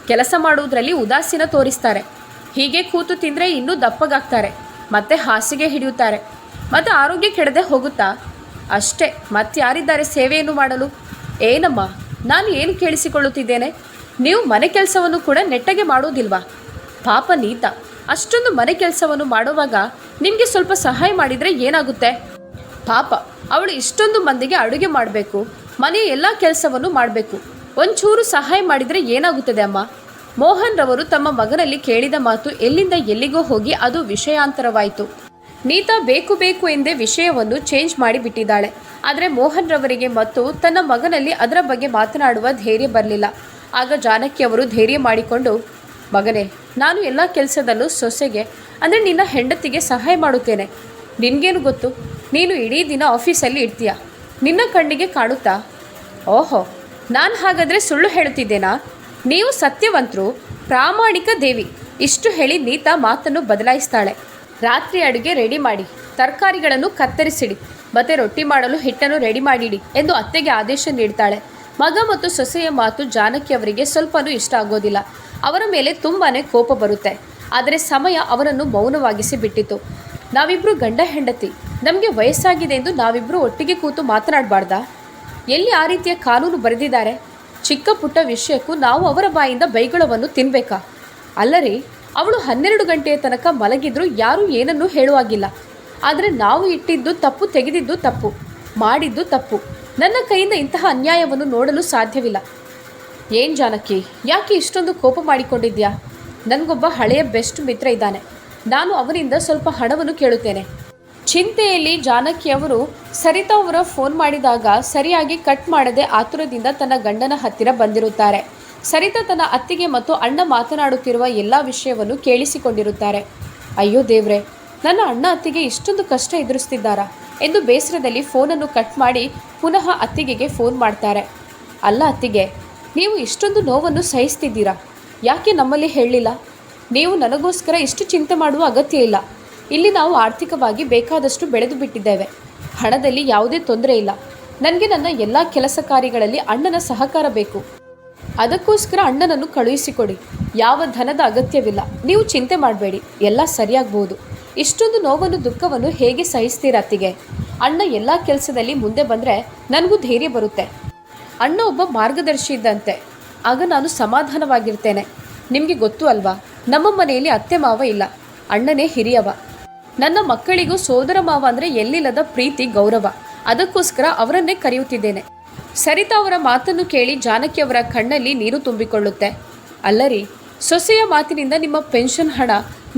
ಕೆಲಸ ಮಾಡುವುದರಲ್ಲಿ ಉದಾಸೀನ ತೋರಿಸ್ತಾರೆ. ಹೀಗೆ ಕೂತು ತಿಂದರೆ ಇನ್ನೂ ದಪ್ಪಗಾಗ್ತಾರೆ. ಮತ್ತೆ ಹಾಸಿಗೆ ಹಿಡಿಯುತ್ತಾರೆ. ಮತ್ತು ಆರೋಗ್ಯ ಕೆಡದೆ ಹೋಗುತ್ತಾ? ಅಷ್ಟೇ ಮತ್ತಾರಿದ್ದಾರೆ ಸೇವೆಯನ್ನು ಮಾಡಲು? ಏನಮ್ಮ, ನಾನು ಏನು ಕೇಳಿಸಿಕೊಳ್ಳುತ್ತಿದ್ದೇನೆ? ನೀವು ಮನೆ ಕೆಲಸವನ್ನು ಕೂಡ ನೆಟ್ಟಗೆ ಮಾಡೋದಿಲ್ವಾ? ಪಾಪ ನೀತ, ಅಷ್ಟೊಂದು ಮನೆ ಕೆಲಸವನ್ನು ಮಾಡುವಾಗ ನಿಮಗೆ ಸ್ವಲ್ಪ ಸಹಾಯ ಮಾಡಿದರೆ ಏನಾಗುತ್ತೆ? ಪಾಪ, ಅವಳು ಇಷ್ಟೊಂದು ಮಂದಿಗೆ ಅಡುಗೆ ಮಾಡಬೇಕು. ಮನೆಯ ಎಲ್ಲ ಕೆಲಸವನ್ನು ಮಾಡಬೇಕು. ಒಂಚೂರು ಸಹಾಯ ಮಾಡಿದರೆ ಏನಾಗುತ್ತದೆ ಅಮ್ಮ? ಮೋಹನ್ ರವರು ತಮ್ಮ ಮಗನಲ್ಲಿ ಕೇಳಿದ ಮಾತು ಎಲ್ಲಿಂದ ಎಲ್ಲಿಗೋ ಹೋಗಿ ಅದು ವಿಷಯಾಂತರವಾಯಿತು. ನೀತಾ ಬೇಕು ಬೇಕು ಎಂದೇ ವಿಷಯವನ್ನು ಚೇಂಜ್ ಮಾಡಿ ಬಿಟ್ಟಿದ್ದಾಳೆ. ಆದರೆ ಮೋಹನ್ ರವರಿಗೆ ಮತ್ತು ತನ್ನ ಮಗನಲ್ಲಿ ಅದರ ಬಗ್ಗೆ ಮಾತನಾಡುವ ಧೈರ್ಯ ಬರಲಿಲ್ಲ. ಆಗ ಜಾನಕಿ ಅವರು ಧೈರ್ಯ ಮಾಡಿಕೊಂಡು, ಮಗನೇ, ನಾನು ಎಲ್ಲ ಕೆಲಸದಲ್ಲೂ ಸೊಸೆಗೆ, ಅಂದರೆ ನಿನ್ನ ಹೆಂಡತಿಗೆ ಸಹಾಯ ಮಾಡುತ್ತೇನೆ. ನಿನಗೇನು ಗೊತ್ತು? ನೀನು ಇಡೀ ದಿನ ಆಫೀಸಲ್ಲಿ ಇರ್ತೀಯ? ನಿನ್ನ ಕಣ್ಣಿಗೆ ಕಾಣುತ್ತಾ? ಓಹೋ, ನಾನು ಹಾಗಾದರೆ ಸುಳ್ಳು ಹೇಳುತ್ತಿದ್ದೇನಾ ನೀವು ಸತ್ಯವಂತರು, ಪ್ರಾಮಾಣಿಕ ದೇವಿ. ಇಷ್ಟು ಹೇಳಿ ನೀತಾ ಮಾತನ್ನು ಬದಲಾಯಿಸ್ತಾಳೆ. ರಾತ್ರಿ ಅಡುಗೆ ರೆಡಿ ಮಾಡಿ, ತರಕಾರಿಗಳನ್ನು ಕತ್ತರಿಸಿಡಿ. ಮತ್ತೆ ರೊಟ್ಟಿ ಮಾಡಲು ಹಿಟ್ಟನ್ನು ರೆಡಿ ಮಾಡಿಡಿ ಎಂದು ಅತ್ತೆಗೆ ಆದೇಶ ನೀಡ್ತಾಳೆ. ಮಗ ಮತ್ತು ಸೊಸೆಯ ಮಾತು ಜಾನಕಿ ಅವರಿಗೆ ಸ್ವಲ್ಪನೂ ಇಷ್ಟ ಆಗೋದಿಲ್ಲ. ಅವರ ಮೇಲೆ ತುಂಬಾ ಕೋಪ ಬರುತ್ತೆ. ಆದರೆ ಸಮಯ ಅವರನ್ನು ಮೌನವಾಗಿಸಿ ಬಿಟ್ಟಿತು. ನಾವಿಬ್ಬರು ಗಂಡ ಹೆಂಡತಿ. ನಮಗೆ ವಯಸ್ಸಾಗಿದೆ ಎಂದು ನಾವಿಬ್ಬರು ಒಟ್ಟಿಗೆ ಕೂತು ಮಾತನಾಡಬಾರ್ದಾ? ಎಲ್ಲಿ ಆ ರೀತಿಯ ಕಾನೂನು ಬರೆದಿದ್ದಾರೆ? ಚಿಕ್ಕ ಪುಟ್ಟ ವಿಷಯಕ್ಕೂ ನಾವು ಅವರ ಬಾಯಿಂದ ಬೈಗುಳವನ್ನು ತಿನ್ಬೇಕಾ? ಅಲ್ಲರಿ, ಅವಳು ಹನ್ನೆರಡು ಗಂಟೆಯ ತನಕ ಮಲಗಿದ್ರು ಯಾರೂ ಏನನ್ನೂ ಹೇಳುವಾಗಿಲ್ಲ. ಆದರೆ ನಾವು ಇಟ್ಟಿದ್ದು ತಪ್ಪು, ತೆಗೆದಿದ್ದು ತಪ್ಪು, ಮಾಡಿದ್ದು ತಪ್ಪು. ನನ್ನ ಕೈಯಿಂದ ಇಂತಹ ಅನ್ಯಾಯವನ್ನು ನೋಡಲು ಸಾಧ್ಯವಿಲ್ಲ. ಏನ್ ಜಾನಕಿ, ಯಾಕೆ ಇಷ್ಟೊಂದು ಕೋಪ ಮಾಡಿಕೊಂಡಿದ್ಯಾ ನನಗೊಬ್ಬ ಹಳೆಯ ಬೆಸ್ಟ್ ಮಿತ್ರ ಇದ್ದಾನೆ. ನಾನು ಅವನಿಂದ ಸ್ವಲ್ಪ ಹಣವನ್ನು ಕೇಳುತ್ತೇನೆ. ಚಿಂತೆಯಲ್ಲಿ ಜಾನಕಿ ಅವರು, ಸರಿತಾ ಅವರ ಫೋನ್ ಮಾಡಿದಾಗ ಸರಿಯಾಗಿ ಕಟ್ ಮಾಡದೆ ಆತುರದಿಂದ ತನ್ನ ಗಂಡನ ಹತ್ತಿರ ಬಂದಿರುತ್ತಾರೆ. ಸರಿತಾ ತನ್ನ ಅತ್ತಿಗೆ ಮತ್ತು ಅಣ್ಣ ಮಾತನಾಡುತ್ತಿರುವ ಎಲ್ಲ ವಿಷಯವನ್ನು ಕೇಳಿಸಿಕೊಂಡಿರುತ್ತಾರೆ. ಅಯ್ಯೋ ದೇವ್ರೆ, ನನ್ನ ಅಣ್ಣ ಅತ್ತಿಗೆ ಇಷ್ಟೊಂದು ಕಷ್ಟ ಎದುರಿಸ್ತಿದ್ದಾರಾ? ಎಂದು ಬೇಸರದಲ್ಲಿ ಫೋನನ್ನು ಕಟ್ ಮಾಡಿ ಪುನಃ ಅತ್ತಿಗೆಗೆ ಫೋನ್ ಮಾಡ್ತಾರೆ. ಅಲ್ಲ ಅತ್ತಿಗೆ, ನೀವು ಇಷ್ಟೊಂದು ನೋವನ್ನು ಸಹಿಸ್ತಿದ್ದೀರಾ? ಯಾಕೆ ನಮ್ಮಲ್ಲಿ ಹೇಳಲಿಲ್ಲ ನೀವು ನನಗೋಸ್ಕರ ಇಷ್ಟು ಚಿಂತೆ ಮಾಡುವ ಅಗತ್ಯ ಇಲ್ಲ. ಇಲ್ಲಿ ನಾವು ಆರ್ಥಿಕವಾಗಿ ಬೇಕಾದಷ್ಟು ಬೆಳೆದು ಬಿಟ್ಟಿದ್ದೇವೆ. ಹಣದಲ್ಲಿ ಯಾವುದೇ ತೊಂದರೆ ಇಲ್ಲ. ನನಗೆ ನನ್ನ ಎಲ್ಲ ಕೆಲಸ ಕಾರ್ಯಗಳಲ್ಲಿ ಅಣ್ಣನ ಸಹಕಾರ ಬೇಕು. ಅದಕ್ಕೋಸ್ಕರ ಅಣ್ಣನನ್ನು ಕಳುಹಿಸಿಕೊಡಿ. ಯಾವ ಧನದ ಅಗತ್ಯವಿಲ್ಲ. ನೀವು ಚಿಂತೆ ಮಾಡಬೇಡಿ. ಎಲ್ಲ ಸರಿಯಾಗ್ಬೋದು. ಇಷ್ಟೊಂದು ನೋವನ್ನು, ದುಃಖವನ್ನು ಹೇಗೆ ಸಹಿಸ್ತೀರ ಅತ್ತಿಗೆ? ಅಣ್ಣ ಎಲ್ಲ ಕೆಲಸದಲ್ಲಿ ಮುಂದೆ ಬಂದರೆ ನನಗೂ ಧೈರ್ಯ ಬರುತ್ತೆ. ಅಣ್ಣ ಒಬ್ಬ ಮಾರ್ಗದರ್ಶಿ ಇದ್ದಂತೆ. ಆಗ ನಾನು ಸಮಾಧಾನವಾಗಿರ್ತೇನೆ. ನಿಮಗೆ ಗೊತ್ತು ಅಲ್ವಾ? ನಮ್ಮ ಮನೆಯಲ್ಲಿ ಅತ್ತೆ ಮಾವ ಇಲ್ಲ. ಅಣ್ಣನೇ ಹಿರಿಯವ. ನನ್ನ ಮಕ್ಕಳಿಗೂ ಸೋದರ ಮಾವ ಅಂದರೆ ಎಲ್ಲಿಲ್ಲದ ಪ್ರೀತಿ, ಗೌರವ. ಅದಕ್ಕೋಸ್ಕರ ಅವರನ್ನೇ ಕರೆಯುತ್ತಿದ್ದೇನೆ. ಸರಿತಾ ಅವರ ಮಾತನ್ನು ಕೇಳಿ ಜಾನಕಿ ಅವರ ಕಣ್ಣಲ್ಲಿ ನೀರು ತುಂಬಿಕೊಳ್ಳುತ್ತೆ. ಅಲ್ಲರಿ, ಸೊಸೆಯ ಮಾತಿನಿಂದ ನಿಮ್ಮ ಪೆನ್ಷನ್ ಹಣ,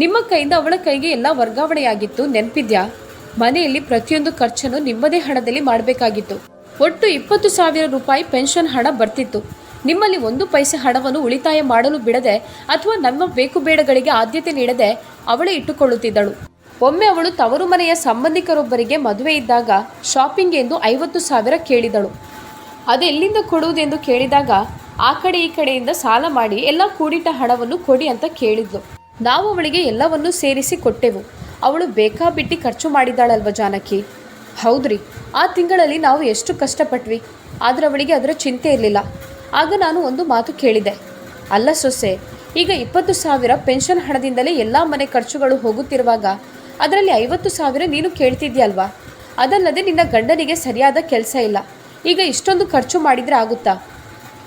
ನಿಮ್ಮ ಕೈಯಿಂದ ಅವಳ ಕೈಗೆ ಎಲ್ಲ ವರ್ಗಾವಣೆಯಾಗಿತ್ತು, ನೆನಪಿದ್ಯಾ? ಮನೆಯಲ್ಲಿ ಪ್ರತಿಯೊಂದು ಖರ್ಚನ್ನು ನಿಮ್ಮದೇ ಹಣದಲ್ಲಿ ಮಾಡಬೇಕಾಗಿತ್ತು. ಒಟ್ಟು ಇಪ್ಪತ್ತು ಸಾವಿರ ರೂಪಾಯಿ ಪೆನ್ಷನ್ ಹಣ ಬರ್ತಿತ್ತು. ನಿಮ್ಮಲ್ಲಿ ಒಂದು ಪೈಸೆ ಹಣವನ್ನು ಉಳಿತಾಯ ಮಾಡಲು ಬಿಡದೆ ಅಥವಾ ನಮ್ಮ ಬೇಕು ಬೇಡಗಳಿಗೆ ಆದ್ಯತೆ ನೀಡದೆ ಅವಳೇ ಇಟ್ಟುಕೊಳ್ಳುತ್ತಿದ್ದಳು. ಒಮ್ಮೆ ಅವಳು ತವರು ಮನೆಯ ಸಂಬಂಧಿಕರೊಬ್ಬರಿಗೆ ಮದುವೆ ಇದ್ದಾಗ ಶಾಪಿಂಗ್ ಎಂದು ಐವತ್ತು ಸಾವಿರ ಕೇಳಿದಳು. ಅದೆಲ್ಲಿಂದ ಕೊಡುವುದೆಂದು ಕೇಳಿದಾಗ ಆ ಕಡೆ ಈ ಕಡೆಯಿಂದ ಸಾಲ ಮಾಡಿ ಎಲ್ಲ ಕೂಡಿಟ್ಟ ಹಣವನ್ನು ಕೊಡಿ ಅಂತ ಕೇಳಿದ್ಲು. ನಾವು ಅವಳಿಗೆ ಎಲ್ಲವನ್ನೂ ಸೇರಿಸಿ ಕೊಟ್ಟೆವು. ಅವಳು ಬೇಕಾಬಿಟ್ಟಿ ಖರ್ಚು ಮಾಡಿದ್ದಾಳಲ್ವ ಜಾನಕಿ? ಹೌದ್ರಿ, ಆ ತಿಂಗಳಲ್ಲಿ ನಾವು ಎಷ್ಟು ಕಷ್ಟಪಟ್ವಿ. ಆದರೆ ಅವಳಿಗೆ ಅದರ ಚಿಂತೆ ಇರಲಿಲ್ಲ. ಆಗ ನಾನು ಒಂದು ಮಾತು ಕೇಳಿದೆ. ಅಲ್ಲ ಸೊಸೆ, ಈಗ ಇಪ್ಪತ್ತು ಸಾವಿರ ಪೆನ್ಷನ್ ಹಣದಿಂದಲೇ ಎಲ್ಲ ಮನೆ ಖರ್ಚುಗಳು ಹೋಗುತ್ತಿರುವಾಗ ಅದರಲ್ಲಿ ಐವತ್ತು ಸಾವಿರ ನೀನು ಕೇಳ್ತಿದ್ಯಲ್ವಾ ಅದಲ್ಲದೆ ನಿನ್ನ ಗಂಡನಿಗೆ ಸರಿಯಾದ ಕೆಲಸ ಇಲ್ಲ. ಈಗ ಇಷ್ಟೊಂದು ಖರ್ಚು ಮಾಡಿದರೆ ಆಗುತ್ತಾ?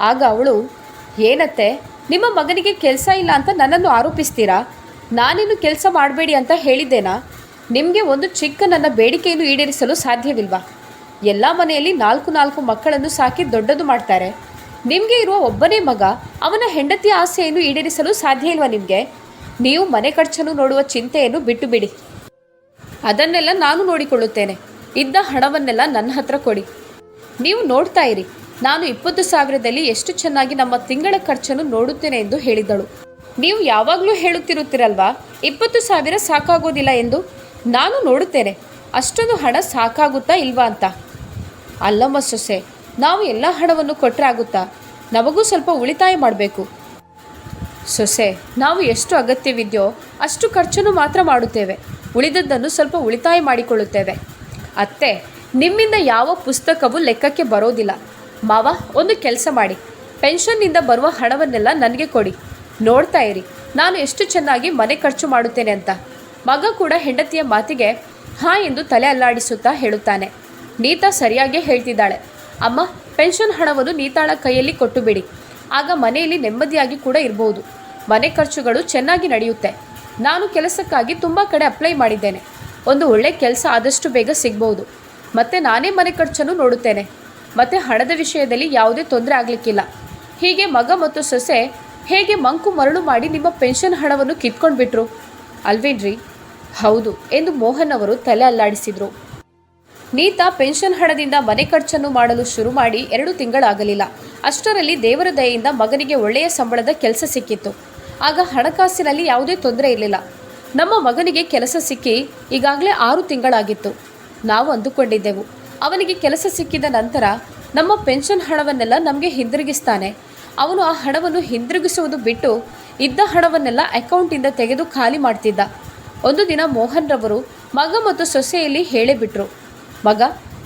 ಆಗ ಅವಳು, ಏನತ್ತೆ? ನಿಮ್ಮ ಮಗನಿಗೆ ಕೆಲಸ ಇಲ್ಲ ಅಂತ ನನ್ನನ್ನು ಆರೋಪಿಸ್ತೀರಾ? ನಾನೇನು ಕೆಲಸ ಮಾಡಬೇಡಿ ಅಂತ ಹೇಳಿದ್ದೇನಾ? ನಿಮಗೆ ಒಂದು ಚಿಕ್ಕ ನನ್ನ ಬೇಡಿಕೆಯನ್ನು ಈಡೇರಿಸಲು ಸಾಧ್ಯವಿಲ್ವಾ? ಎಲ್ಲ ಮನೆಯಲ್ಲಿ ನಾಲ್ಕು ನಾಲ್ಕು ಮಕ್ಕಳನ್ನು ಸಾಕಿ ದೊಡ್ಡದು ಮಾಡ್ತಾರೆ. ನಿಮಗೆ ಇರುವ ಒಬ್ಬನೇ ಮಗ ಅವನ ಹೆಂಡತಿಯ ಆಸೆಯನ್ನು ಈಡೇರಿಸಲು ಸಾಧ್ಯ ಇಲ್ವಾ ನಿಮಗೆ? ನೀವು ಮನೆ ಖರ್ಚನ್ನು ನೋಡುವ ಚಿಂತೆಯನ್ನು ಬಿಟ್ಟು ಬಿಡಿ ಅದನ್ನೆಲ್ಲ ನಾನು ನೋಡಿಕೊಳ್ಳುತ್ತೇನೆ. ಇದ್ದ ಹಣವನ್ನೆಲ್ಲ ನನ್ನ ಹತ್ರ ಕೊಡಿ. ನೀವು ನೋಡ್ತಾ ಇರಿ. ನಾನು ಇಪ್ಪತ್ತು ಸಾವಿರದಲ್ಲಿ ಎಷ್ಟು ಚೆನ್ನಾಗಿ ನಮ್ಮ ತಿಂಗಳ ಖರ್ಚನ್ನು ನೋಡುತ್ತೇನೆ ಎಂದು ಹೇಳಿದಳು. ನೀವು ಯಾವಾಗಲೂ ಹೇಳುತ್ತಿರುತ್ತೀರಲ್ವಾ, ಇಪ್ಪತ್ತು ಸಾವಿರ ಸಾಕಾಗೋದಿಲ್ಲ ಎಂದು? ನಾನು ನೋಡುತ್ತೇನೆ. ಅಷ್ಟೊಂದು ಹಣ ಸಾಕಾಗುತ್ತಾ ಇಲ್ವಾ ಅಂತ? ಅಲ್ಲಮ್ಮ ಸೊಸೆ, ನಾವು ಎಲ್ಲ ಹಣವನ್ನು ಕೊಟ್ಟರೆ ಆಗುತ್ತಾ? ನಮಗೂ ಸ್ವಲ್ಪ ಉಳಿತಾಯ ಮಾಡಬೇಕು. ಸೊಸೆ, ನಾವು ಎಷ್ಟು ಅಗತ್ಯವಿದೆಯೋ ಅಷ್ಟು ಖರ್ಚನ್ನು ಮಾತ್ರ ಮಾಡುತ್ತೇವೆ. ಉಳಿದದ್ದನ್ನು ಸ್ವಲ್ಪ ಉಳಿತಾಯ ಮಾಡಿಕೊಳ್ಳುತ್ತೇವೆ. ಅತ್ತೆ, ನಿಮ್ಮಿಂದ ಯಾವ ಪುಸ್ತಕವೂ ಲೆಕ್ಕಕ್ಕೆ ಬರೋದಿಲ್ಲ. ಮಾವ, ಒಂದು ಕೆಲಸ ಮಾಡಿ. ಪೆನ್ಷನ್ನಿಂದ ಬರುವ ಹಣವನ್ನೆಲ್ಲ ನನಗೆ ಕೊಡಿ. ನೋಡ್ತಾ ಇರಿ, ನಾನು ಎಷ್ಟು ಚೆನ್ನಾಗಿ ಮನೆ ಖರ್ಚು ಮಾಡುತ್ತೇನೆ ಅಂತ. ಮಗ ಕೂಡ ಹೆಂಡತಿಯ ಮಾತಿಗೆ, ಹಾ ಎಂದು ತಲೆ ಅಲ್ಲಾಡಿಸುತ್ತಾ ಹೇಳುತ್ತಾನೆ. ನೀತಾ ಸರಿಯಾಗೇ ಹೇಳ್ತಿದ್ದಾಳೆ. ಅಮ್ಮ, ಪೆನ್ಷನ್ ಹಣವನ್ನು ನೀತಾಳ ಕೈಯಲ್ಲಿ ಕೊಟ್ಟು ಬಿಡಿ. ಆಗ ಮನೆಯಲ್ಲಿ ನೆಮ್ಮದಿಯಾಗಿ ಕೂಡ ಇರಬಹುದು ಮನೆ ಖರ್ಚುಗಳು ಚೆನ್ನಾಗಿ ನಡೆಯುತ್ತೆ. ನಾನು ಕೆಲಸಕ್ಕಾಗಿ ತುಂಬ ಕಡೆ ಅಪ್ಲೈ ಮಾಡಿದ್ದೇನೆ. ಒಂದು ಒಳ್ಳೆ ಕೆಲಸ ಆದಷ್ಟು ಬೇಗ ಸಿಗ್ಬೋದು. ಮತ್ತು ನಾನೇ ಮನೆ ಖರ್ಚನ್ನು ನೋಡುತ್ತೇನೆ. ಮತ್ತು ಹಣದ ವಿಷಯದಲ್ಲಿ ಯಾವುದೇ ತೊಂದರೆ ಆಗಲಿಕ್ಕಿಲ್ಲ. ಹೀಗೆ ಮಗ ಮತ್ತು ಸೊಸೆ ಹೇಗೆ ಮಂಕು ಮರಳು ಮಾಡಿ ನಿಮ್ಮ ಪೆನ್ಷನ್ ಹಣವನ್ನು ಕಿತ್ಕೊಂಡು ಬಿಟ್ರು ಅಲ್ವೇನ್ರಿ? ಹೌದು, ಎಂದು ಮೋಹನ್ ಅವರು ತಲೆ ಅಲ್ಲಾಡಿಸಿದರು. ನೀತಾ ಪೆನ್ಷನ್ ಹಣದಿಂದ ಮನೆ ಖರ್ಚನ್ನು ಮಾಡಲು ಶುರು ಮಾಡಿ ಎರಡು ತಿಂಗಳಾಗಲಿಲ್ಲ. ಅಷ್ಟರಲ್ಲಿ ದೇವರ ದಯೆಯಿಂದ ಮಗನಿಗೆ ಒಳ್ಳೆಯ ಸಂಬಳದ ಕೆಲಸ ಸಿಕ್ಕಿತ್ತು. ಆಗ ಹಣಕಾಸಿನಲ್ಲಿ ಯಾವುದೇ ತೊಂದರೆ ಇರಲಿಲ್ಲ. ನಮ್ಮ ಮಗನಿಗೆ ಕೆಲಸ ಸಿಕ್ಕಿ ಈಗಾಗಲೇ ಆರು ತಿಂಗಳಾಗಿತ್ತು. ನಾವು ಅಂದುಕೊಂಡಿದ್ದೆವು. ಅವನಿಗೆ ಕೆಲಸ ಸಿಕ್ಕಿದ ನಂತರ ನಮ್ಮ ಪೆನ್ಷನ್ ಹಣವನ್ನೆಲ್ಲ ನಮಗೆ ಹಿಂದಿರುಗಿಸ್ತಾನೆ. ಅವನು ಆ ಹಣವನ್ನು ಹಿಂದಿರುಗಿಸುವುದು ಬಿಟ್ಟು ಇದ್ದ ಹಣವನ್ನೆಲ್ಲ ಅಕೌಂಟಿಂದ ತೆಗೆದು ಖಾಲಿ ಮಾಡ್ತಿದ್ದ. ಒಂದು ದಿನ ಮೋಹನ್ ರವರು ಮಗ ಮತ್ತು ಸೊಸೆಯಲ್ಲಿ ಹೇಳಿಬಿಟ್ರು, ಮಗ,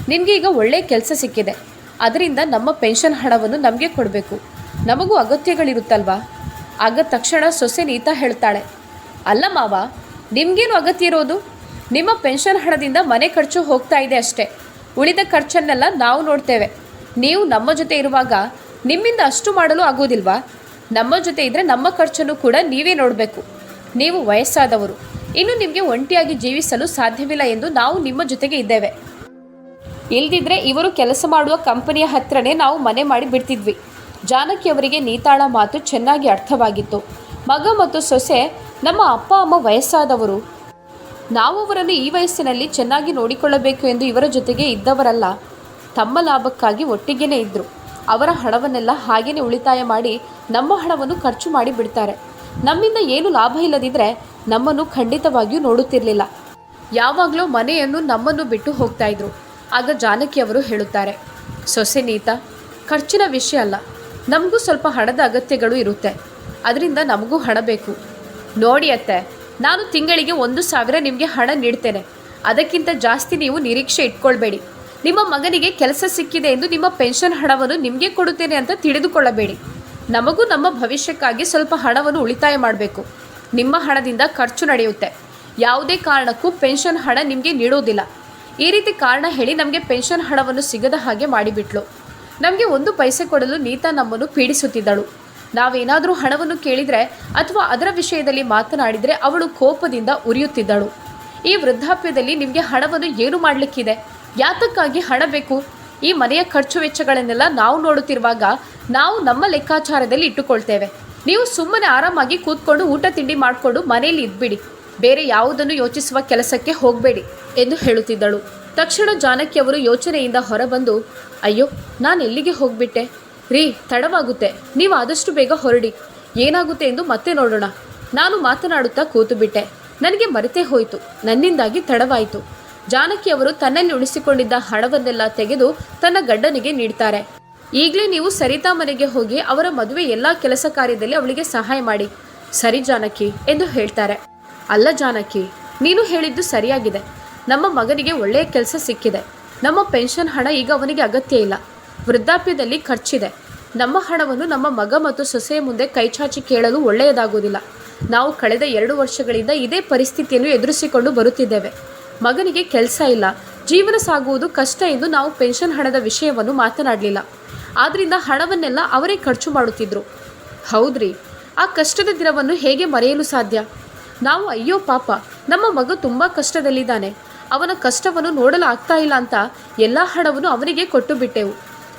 ನಿನಗೆ ಈಗ ಒಳ್ಳೆಯ ಕೆಲಸ ಸಿಕ್ಕಿದೆ. ಅದರಿಂದ ನಮ್ಮ ಪೆನ್ಷನ್ ಹಣವನ್ನು ನಮಗೆ ಕೊಡಬೇಕು. ನಮಗೂ ಅಗತ್ಯಗಳಿರುತ್ತಲ್ವಾ? ಆಗ ತಕ್ಷಣ ಸೊಸೆ ನೀತಾ ಹೇಳ್ತಾಳೆ, ಅಲ್ಲ ಮಾವ, ನಿಮಗೇನು ಅಗತ್ಯ ಇರೋದು? ನಿಮ್ಮ ಪೆನ್ಷನ್ ಹಣದಿಂದ ಮನೆ ಖರ್ಚು ಹೋಗ್ತಾ ಇದೆ ಅಷ್ಟೇ. ಉಳಿದ ಖರ್ಚನ್ನೆಲ್ಲ ನಾವು ನೋಡ್ತೇವೆ. ನೀವು ನಮ್ಮ ಜೊತೆ ಇರುವಾಗ ನಿಮ್ಮಿಂದ ಅಷ್ಟು ಮಾಡಲು ಆಗೋದಿಲ್ವಾ? ನಮ್ಮ ಜೊತೆ ಇದ್ದರೆ ನಮ್ಮ ಖರ್ಚನ್ನು ಕೂಡ ನೀವೇ ನೋಡಬೇಕು. ನೀವು ವಯಸ್ಸಾದವರು. ಇನ್ನು ನಿಮಗೆ ಒಂಟಿಯಾಗಿ ಜೀವಿಸಲು ಸಾಧ್ಯವಿಲ್ಲ ಎಂದು ನಾವು ನಿಮ್ಮ ಜೊತೆಗೆ ಇದ್ದೇವೆ. ಇಲ್ದಿದ್ರೆ ಇವರು ಕೆಲಸ ಮಾಡುವ ಕಂಪನಿಯ ಹತ್ರನೇ ನಾವು ಮನೆ ಮಾಡಿ ಬಿಡ್ತಿದ್ವಿ. ಜಾನಕಿ ಅವರಿಗೆ ನೀತಾಳ ಮಾತು ಚೆನ್ನಾಗಿ ಅರ್ಥವಾಗಿತ್ತು. ಮಗ ಮತ್ತು ಸೊಸೆ, ನಮ್ಮ ಅಪ್ಪ, ಅಮ್ಮ ವಯಸ್ಸಾದವರು. ನಾವು ಅವರನ್ನು ಈ ವಯಸ್ಸಿನಲ್ಲಿ ಚೆನ್ನಾಗಿ ನೋಡಿಕೊಳ್ಳಬೇಕು ಎಂದು ಇವರ ಜೊತೆಗೆ ಇದ್ದವರಲ್ಲ. ತಮ್ಮ ಲಾಭಕ್ಕಾಗಿ ಒಟ್ಟಿಗೆನೆ ಇದ್ದರು ಅವರ ಹಣವನ್ನೆಲ್ಲ ಹಾಗೇನೆ ಉಳಿತಾಯ ಮಾಡಿ ನಮ್ಮ ಹಣವನ್ನು ಖರ್ಚು ಮಾಡಿ ಬಿಡ್ತಾರೆ. ನಮ್ಮಿಂದ ಏನು ಲಾಭ ಇಲ್ಲದಿದ್ದರೆ ನಮ್ಮನ್ನು ಖಂಡಿತವಾಗಿಯೂ ನೋಡುತ್ತಿರಲಿಲ್ಲ. ಯಾವಾಗಲೂ ಮನೆಯನ್ನು ನಮ್ಮನ್ನು ಬಿಟ್ಟು ಹೋಗ್ತಾ ಇದ್ರು. ಆಗ ಜಾನಕಿ ಅವರು ಹೇಳುತ್ತಾರೆ, ಸೊಸೆ ನೀತಾ, ಖರ್ಚಿನ ವಿಷಯ ಅಲ್ಲ. ನಮಗೂ ಸ್ವಲ್ಪ ಹಣದ ಅಗತ್ಯಗಳು ಇರುತ್ತೆ. ಅದರಿಂದ ನಮಗೂ ಹಣ ಬೇಕು. ನೋಡಿ ಅತ್ತೆ, ನಾನು ತಿಂಗಳಿಗೆ ಒಂದು ಸಾವಿರ ನಿಮಗೆ ಹಣ ನೀಡ್ತೇನೆ. ಅದಕ್ಕಿಂತ ಜಾಸ್ತಿ ನೀವು ನಿರೀಕ್ಷೆ ಇಟ್ಕೊಳ್ಬೇಡಿ. ನಿಮ್ಮ ಮಗನಿಗೆ ಕೆಲಸ ಸಿಕ್ಕಿದೆ ಎಂದು ನಿಮ್ಮ ಪೆನ್ಷನ್ ಹಣವನ್ನು ನಿಮಗೆ ಕೊಡುತ್ತೇನೆ ಅಂತ ತಿಳಿದುಕೊಳ್ಳಬೇಡಿ. ನಮಗೂ ನಮ್ಮ ಭವಿಷ್ಯಕ್ಕಾಗಿ ಸ್ವಲ್ಪ ಹಣವನ್ನು ಉಳಿತಾಯ ಮಾಡಬೇಕು. ನಿಮ್ಮ ಹಣದಿಂದ ಖರ್ಚು ನಡೆಯುತ್ತೆ. ಯಾವುದೇ ಕಾರಣಕ್ಕೂ ಪೆನ್ಷನ್ ಹಣ ನಿಮಗೆ ನೀಡೋದಿಲ್ಲ. ಈ ರೀತಿ ಕಾರಣ ಹೇಳಿ ನಮಗೆ ಪೆನ್ಷನ್ ಹಣವನ್ನು ಸಿಗದ ಹಾಗೆ ಮಾಡಿಬಿಟ್ಲು. ನಮಗೆ ಒಂದು ಪೈಸೆ ಕೊಡಲು ನೀತಾ ನಮ್ಮನ್ನು ಪೀಡಿಸುತ್ತಿದ್ದಳು. ನಾವೇನಾದರೂ ಹಣವನ್ನು ಕೇಳಿದರೆ ಅಥವಾ ಅದರ ವಿಷಯದಲ್ಲಿ ಮಾತನಾಡಿದರೆ ಅವಳು ಕೋಪದಿಂದ ಉರಿಯುತ್ತಿದ್ದಳು. ಈ ವೃದ್ಧಾಪ್ಯದಲ್ಲಿ ನಿಮಗೆ ಹಣವನ್ನು ಏನು ಮಾಡಲಿಕ್ಕಿದೆ? ಯಾತಕ್ಕಾಗಿ ಹಣ ಬೇಕು? ಈ ಮನೆಯ ಖರ್ಚು ವೆಚ್ಚಗಳನ್ನೆಲ್ಲ ನಾವು ನೋಡುತ್ತಿರುವಾಗ ನಾವು ನಮ್ಮ ಲೆಕ್ಕಾಚಾರದಲ್ಲಿ ಇಟ್ಟುಕೊಳ್ತೇವೆ. ನೀವು ಸುಮ್ಮನೆ ಆರಾಮಾಗಿ ಕೂತ್ಕೊಂಡು ಊಟ ತಿಂಡಿ ಮಾಡಿಕೊಂಡು ಮನೆಯಲ್ಲಿ ಇದ್ಬಿಡಿ. ಬೇರೆ ಯಾವುದನ್ನು ಯೋಚಿಸುವ ಕೆಲಸಕ್ಕೆ ಹೋಗಬೇಡಿ ಎಂದು ಹೇಳುತ್ತಿದ್ದಳು. ತಕ್ಷಣ ಜಾನಕಿ ಅವರು ಯೋಚನೆಯಿಂದ ಹೊರಬಂದು ಅಯ್ಯೋ, ನಾನು ಎಲ್ಲಿಗೆ ಹೋಗ್ಬಿಟ್ಟೆ? ರೀ, ತಡವಾಗುತ್ತೆ. ನೀವು ಆದಷ್ಟು ಬೇಗ ಹೊರಡಿ. ಏನಾಗುತ್ತೆ ಎಂದು ಮತ್ತೆ ನೋಡೋಣ. ನಾನು ಮಾತನಾಡುತ್ತಾ ಕೂತು ಬಿಟ್ಟೆ ನನಗೆ ಮರೆತೇ ಹೋಯಿತು. ನನ್ನಿಂದಾಗಿ ತಡವಾಯಿತು. ಜಾನಕಿ ಅವರು ತನ್ನಲ್ಲಿ ಉಳಿಸಿಕೊಂಡಿದ್ದ ಹಣವನ್ನೆಲ್ಲ ತೆಗೆದು ತನ್ನ ಗಂಡನಿಗೆ ನೀಡ್ತಾರೆ. ಈಗಲೇ ನೀವು ಸರಿತಾ ಮನೆಗೆ ಹೋಗಿ ಅವರ ಮದುವೆ ಎಲ್ಲ ಕೆಲಸ ಕಾರ್ಯದಲ್ಲಿ ಅವಳಿಗೆ ಸಹಾಯ ಮಾಡಿ. ಸರಿ ಜಾನಕಿ ಎಂದು ಹೇಳ್ತಾರೆ. ಅಲ್ಲ ಜಾನಕಿ, ನೀನು ಹೇಳಿದ್ದು ಸರಿಯಾಗಿದೆ. ನಮ್ಮ ಮಗನಿಗೆ ಒಳ್ಳೆಯ ಕೆಲಸ ಸಿಕ್ಕಿದೆ. ನಮ್ಮ ಪೆನ್ಷನ್ ಹಣ ಈಗ ಅವನಿಗೆ ಅಗತ್ಯ ಇಲ್ಲ. ವೃದ್ಧಾಪ್ಯದಲ್ಲಿ ಖರ್ಚಿದೆ. ನಮ್ಮ ಹಣವನ್ನು ನಮ್ಮ ಮಗ ಮತ್ತು ಸೊಸೆಯ ಮುಂದೆ ಕೈಚಾಚಿ ಕೇಳಲು ಒಳ್ಳೆಯದಾಗುವುದಿಲ್ಲ. ನಾವು ಕಳೆದ ಎರಡು ವರ್ಷಗಳಿಂದ ಇದೇ ಪರಿಸ್ಥಿತಿಯನ್ನು ಎದುರಿಸಿಕೊಂಡು ಬರುತ್ತಿದ್ದೇವೆ. ಮಗನಿಗೆ ಕೆಲಸ ಇಲ್ಲ. ಜೀವನ ಸಾಗುವುದು ಕಷ್ಟ ಎಂದು ನಾವು ಪೆನ್ಷನ್ ಹಣದ ವಿಷಯವನ್ನು ಮಾತನಾಡಲಿಲ್ಲ. ಆದ್ದರಿಂದ ಹಣವನ್ನೆಲ್ಲ ಅವರೇ ಖರ್ಚು ಮಾಡುತ್ತಿದ್ದರು ಹೌದ್ರಿ. ಆ ಕಷ್ಟದ ದಿನವನ್ನು ಹೇಗೆ ಮರೆಯಲು ಸಾಧ್ಯ? ನಾವು ಅಯ್ಯೋ ಪಾಪ. ನಮ್ಮ ಮಗ ತುಂಬ ಕಷ್ಟದಲ್ಲಿದ್ದಾನೆ. ಅವನ ಕಷ್ಟವನ್ನು ನೋಡಲು ಆಗ್ತಾ ಇಲ್ಲ ಅಂತ ಎಲ್ಲ ಹಣವನ್ನು ಅವನಿಗೆ ಕೊಟ್ಟು ಬಿಟ್ಟೆವು.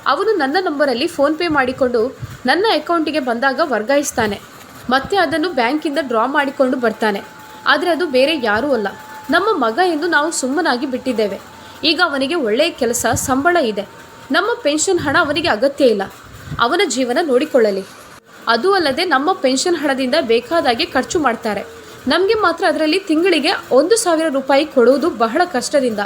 ಅವನು ನನ್ನ ನಂಬರಲ್ಲಿ ಫೋನ್ಪೇ ಮಾಡಿಕೊಂಡು ನನ್ನ ಅಕೌಂಟಿಗೆ ಬಂದಾಗ ವರ್ಗಾಯಿಸ್ತಾನೆ. ಮತ್ತೆ ಅದನ್ನು ಬ್ಯಾಂಕಿಂದ ಡ್ರಾ ಮಾಡಿಕೊಂಡು ಬರ್ತಾನೆ. ಆದರೆ ಅದು ಬೇರೆ ಯಾರೂ ಅಲ್ಲ. ನಮ್ಮ ಮಗ ಎಂದು ನಾವು ಸುಮ್ಮನಾಗಿ ಬಿಟ್ಟಿದ್ದೇವೆ. ಈಗ ಅವನಿಗೆ ಒಳ್ಳೆಯ ಕೆಲಸ, ಸಂಬಳ ಇದೆ. ನಮ್ಮ ಪೆನ್ಷನ್ ಹಣ ಅವನಿಗೆ ಅಗತ್ಯ ಇಲ್ಲ. ಅವನ ಜೀವನ ನೋಡಿಕೊಳ್ಳಲಿ. ಅದು ಅಲ್ಲದೆ ನಮ್ಮ ಪೆನ್ಷನ್ ಹಣದಿಂದ ಬೇಕಾದಾಗೆ ಖರ್ಚು ಮಾಡ್ತಾರೆ. ನಮಗೆ ಮಾತ್ರ ಅದರಲ್ಲಿ ತಿಂಗಳಿಗೆ ಒಂದು ಸಾವಿರ ರೂಪಾಯಿ ಕೊಡುವುದು ಬಹಳ ಕಷ್ಟದಿಂದ.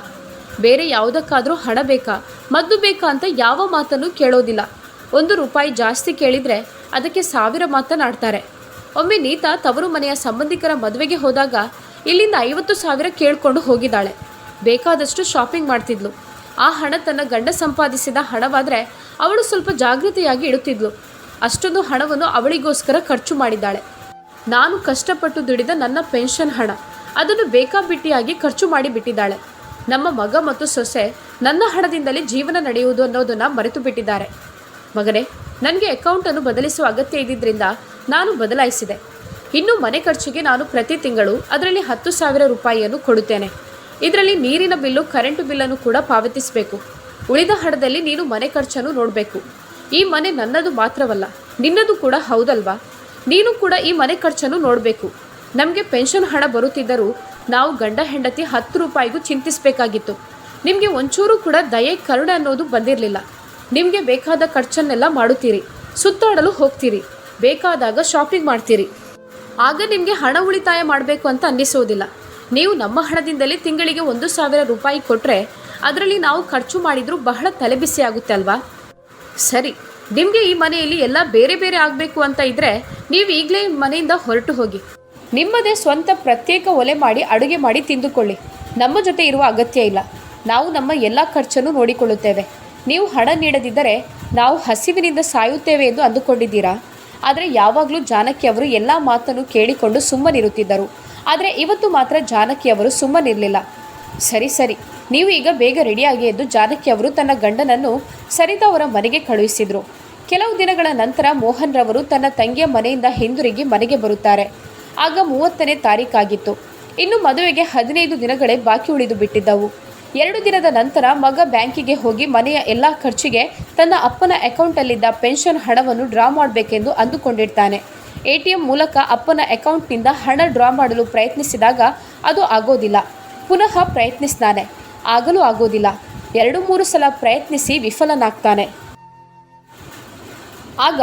ಬೇರೆ ಯಾವುದಕ್ಕಾದರೂ ಹಣ ಬೇಕಾ? ಮದ್ದು ಬೇಕಾ ಅಂತ ಯಾವ ಮಾತನ್ನು ಕೇಳೋದಿಲ್ಲ. ಒಂದು ರೂಪಾಯಿ ಜಾಸ್ತಿ ಕೇಳಿದರೆ ಅದಕ್ಕೆ ಸಾವಿರ ಮಾತನಾಡ್ತಾರೆ. ಒಮ್ಮೆ ನೀತಾ ತವರು ಮನೆಯ ಸಂಬಂಧಿಕರ ಮದುವೆಗೆ ಹೋದಾಗ ಇಲ್ಲಿಂದ ಐವತ್ತು ಸಾವಿರ ಕೇಳಿಕೊಂಡು ಹೋಗಿದ್ದಾಳೆ. ಬೇಕಾದಷ್ಟು ಶಾಪಿಂಗ್ ಮಾಡ್ತಿದ್ಲು. ಆ ಹಣ ತನ್ನ ಗಂಡ ಸಂಪಾದಿಸಿದ ಹಣವಾದರೆ ಅವಳು ಸ್ವಲ್ಪ ಜಾಗೃತಿಯಾಗಿ ಇಡುತ್ತಿದ್ಲು. ಅಷ್ಟೊಂದು ಹಣವನ್ನು ಅವಳಿಗೋಸ್ಕರ ಖರ್ಚು ಮಾಡಿದ್ದಾಳೆ. ನಾನು ಕಷ್ಟಪಟ್ಟು ದುಡಿದ ನನ್ನ ಪೆನ್ಷನ್ ಹಣ. ಅದನ್ನು ಬೇಕಾಬಿಟ್ಟಿಯಾಗಿ ಖರ್ಚು ಮಾಡಿ ಬಿಟ್ಟಿದ್ದಾಳೆ. ನಮ್ಮ ಮಗ ಮತ್ತು ಸೊಸೆ ನನ್ನ ಹಣದಿಂದಲೇ ಜೀವನ ನಡೆಯುವುದು ಅನ್ನೋದನ್ನು ಮರೆತು ಬಿಟ್ಟಿದ್ದಾರೆ ಮಗನೇ, ನನಗೆ ಅಕೌಂಟನ್ನು ಬದಲಿಸುವ ಅಗತ್ಯ ಇದ್ದಿದ್ದರಿಂದ ನಾನು ಬದಲಾಯಿಸಿದೆ. ಇನ್ನು ಮನೆ ಖರ್ಚಿಗೆ ನಾನು ಪ್ರತಿ ತಿಂಗಳು ಅದರಲ್ಲಿ ಹತ್ತು ಸಾವಿರ ರೂಪಾಯಿಯನ್ನು ಕೊಡುತ್ತೇನೆ. ಇದರಲ್ಲಿ ನೀರಿನ ಬಿಲ್ಲು ಕರೆಂಟ್ ಬಿಲ್ಲನ್ನು ಕೂಡ ಪಾವತಿಸಬೇಕು. ಉಳಿದ ಹಣದಲ್ಲಿ ನೀನು ಮನೆ ಖರ್ಚನ್ನು ನೋಡಬೇಕು. ಈ ಮನೆ ನನ್ನದು ಮಾತ್ರವಲ್ಲ, ನಿನ್ನದು ಕೂಡ ಹೌದಲ್ವಾ? ನೀನು ಕೂಡ ಈ ಮನೆ ಖರ್ಚನ್ನು ನೋಡಬೇಕು. ನಮಗೆ ಪೆನ್ಷನ್ ಹಣ ಬರುತ್ತಿದ್ದರೂ ನಾವು ಗಂಡ ಹೆಂಡತಿ ಹತ್ತು ರೂಪಾಯಿಗೂ ಚಿಂತಿಸಬೇಕಾಗಿತ್ತು. ನಿಮಗೆ ಒಂಚೂರು ಕೂಡ ದಯೆ, ಕರುಣೆ ಅನ್ನೋದು ಬಂದಿರಲಿಲ್ಲ. ನಿಮಗೆ ಬೇಕಾದ ಖರ್ಚನ್ನೆಲ್ಲ ಮಾಡುತ್ತೀರಿ. ಸುತ್ತಾಡಲು ಹೋಗ್ತೀರಿ. ಬೇಕಾದಾಗ ಶಾಪಿಂಗ್ ಮಾಡ್ತೀರಿ. ಆಗ ನಿಮಗೆ ಹಣ ಉಳಿತಾಯ ಮಾಡಬೇಕು ಅಂತ ಅನ್ನಿಸೋದಿಲ್ಲ. ನೀವು ನಮ್ಮ ಹಣದಿಂದಲೇ ತಿಂಗಳಿಗೆ ಒಂದು ಸಾವಿರ ರೂಪಾಯಿ ಕೊಟ್ಟರೆ ಅದರಲ್ಲಿ ನಾವು ಖರ್ಚು ಮಾಡಿದರೂ ಬಹಳ ತಲೆಬಿಸಿ ಆಗುತ್ತೆ ಅಲ್ವಾ? ಸರಿ. ನಿಮಗೆ ಈ ಮನೆಯಲ್ಲಿ ಎಲ್ಲ ಬೇರೆ ಬೇರೆ ಆಗಬೇಕು ಅಂತ ಇದ್ರೆ ನೀವು ಈಗಲೇ ಮನೆಯಿಂದ ಹೊರಟು ಹೋಗಿ. ನಿಮ್ಮದೇ ಸ್ವಂತ ಪ್ರತ್ಯೇಕ ಒಲೆ ಮಾಡಿ ಅಡುಗೆ ಮಾಡಿ ತಿಂದುಕೊಳ್ಳಿ. ನಮ್ಮ ಜೊತೆ ಇರುವ ಅಗತ್ಯ ಇಲ್ಲ. ನಾವು ನಮ್ಮ ಎಲ್ಲ ಖರ್ಚನ್ನು ನೋಡಿಕೊಳ್ಳುತ್ತೇವೆ. ನೀವು ಹಣ ನೀಡದಿದ್ದರೆ ನಾವು ಹಸಿವಿನಿಂದ ಸಾಯುತ್ತೇವೆ ಎಂದು ಅಂದುಕೊಂಡಿದ್ದೀರಾ? ಆದರೆ ಯಾವಾಗಲೂ ಜಾನಕಿ ಅವರು ಎಲ್ಲ ಮಾತನ್ನು ಕೇಳಿಕೊಂಡು ಸುಮ್ಮನಿರುತ್ತಿದ್ದರು. ಆದರೆ ಇವತ್ತು ಮಾತ್ರ ಜಾನಕಿ ಅವರು ಸುಮ್ಮನಿರಲಿಲ್ಲ. ಸರಿ ಸರಿ. ನೀವು ಈಗ ಬೇಗ ರೆಡಿಯಾಗಿ ಎದ್ದು ಜಾನಕಿ ಅವರು ತನ್ನ ಗಂಡನನ್ನು ಸರಿತಾ ಅವರ ಮನೆಗೆ ಕಳುಹಿಸಿದರು. ಕೆಲವು ದಿನಗಳ ನಂತರ ಮೋಹನ್ ರವರು ತನ್ನ ತಂಗಿಯ ಮನೆಯಿಂದ ಹಿಂದಿರುಗಿ ಮನೆಗೆ ಬರುತ್ತಾರೆ. ಆಗ ಮೂವತ್ತನೇ ತಾರೀಕಾಗಿತ್ತು ಇನ್ನು ಮದುವೆಗೆ ಹದಿನೈದು ದಿನಗಳೇ ಬಾಕಿ ಉಳಿದು ಬಿಟ್ಟಿದ್ದವು. ಎರಡು ದಿನದ ನಂತರ ಮಗ ಬ್ಯಾಂಕಿಗೆ ಹೋಗಿ ಮನೆಯ ಎಲ್ಲ ಖರ್ಚಿಗೆ ತನ್ನ ಅಪ್ಪನ ಅಕೌಂಟಲ್ಲಿದ್ದ ಪೆನ್ಷನ್ ಹಣವನ್ನು ಡ್ರಾ ಮಾಡಬೇಕೆಂದು ಅಂದುಕೊಂಡಿರ್ತಾನೆ. ಎ ಟಿ ಎಂ ಮೂಲಕ ಅಪ್ಪನ ಅಕೌಂಟ್ನಿಂದ ಹಣ ಡ್ರಾ ಮಾಡಲು ಪ್ರಯತ್ನಿಸಿದಾಗ ಅದು ಆಗೋದಿಲ್ಲ. ಪುನಃ ಪ್ರಯತ್ನಿಸ್ತಾನೆ. ಆಗಲೂ ಆಗೋದಿಲ್ಲ. ಎರಡು ಮೂರು ಸಲ ಪ್ರಯತ್ನಿಸಿ ವಿಫಲನಾಗ್ತಾನೆ. ಆಗ,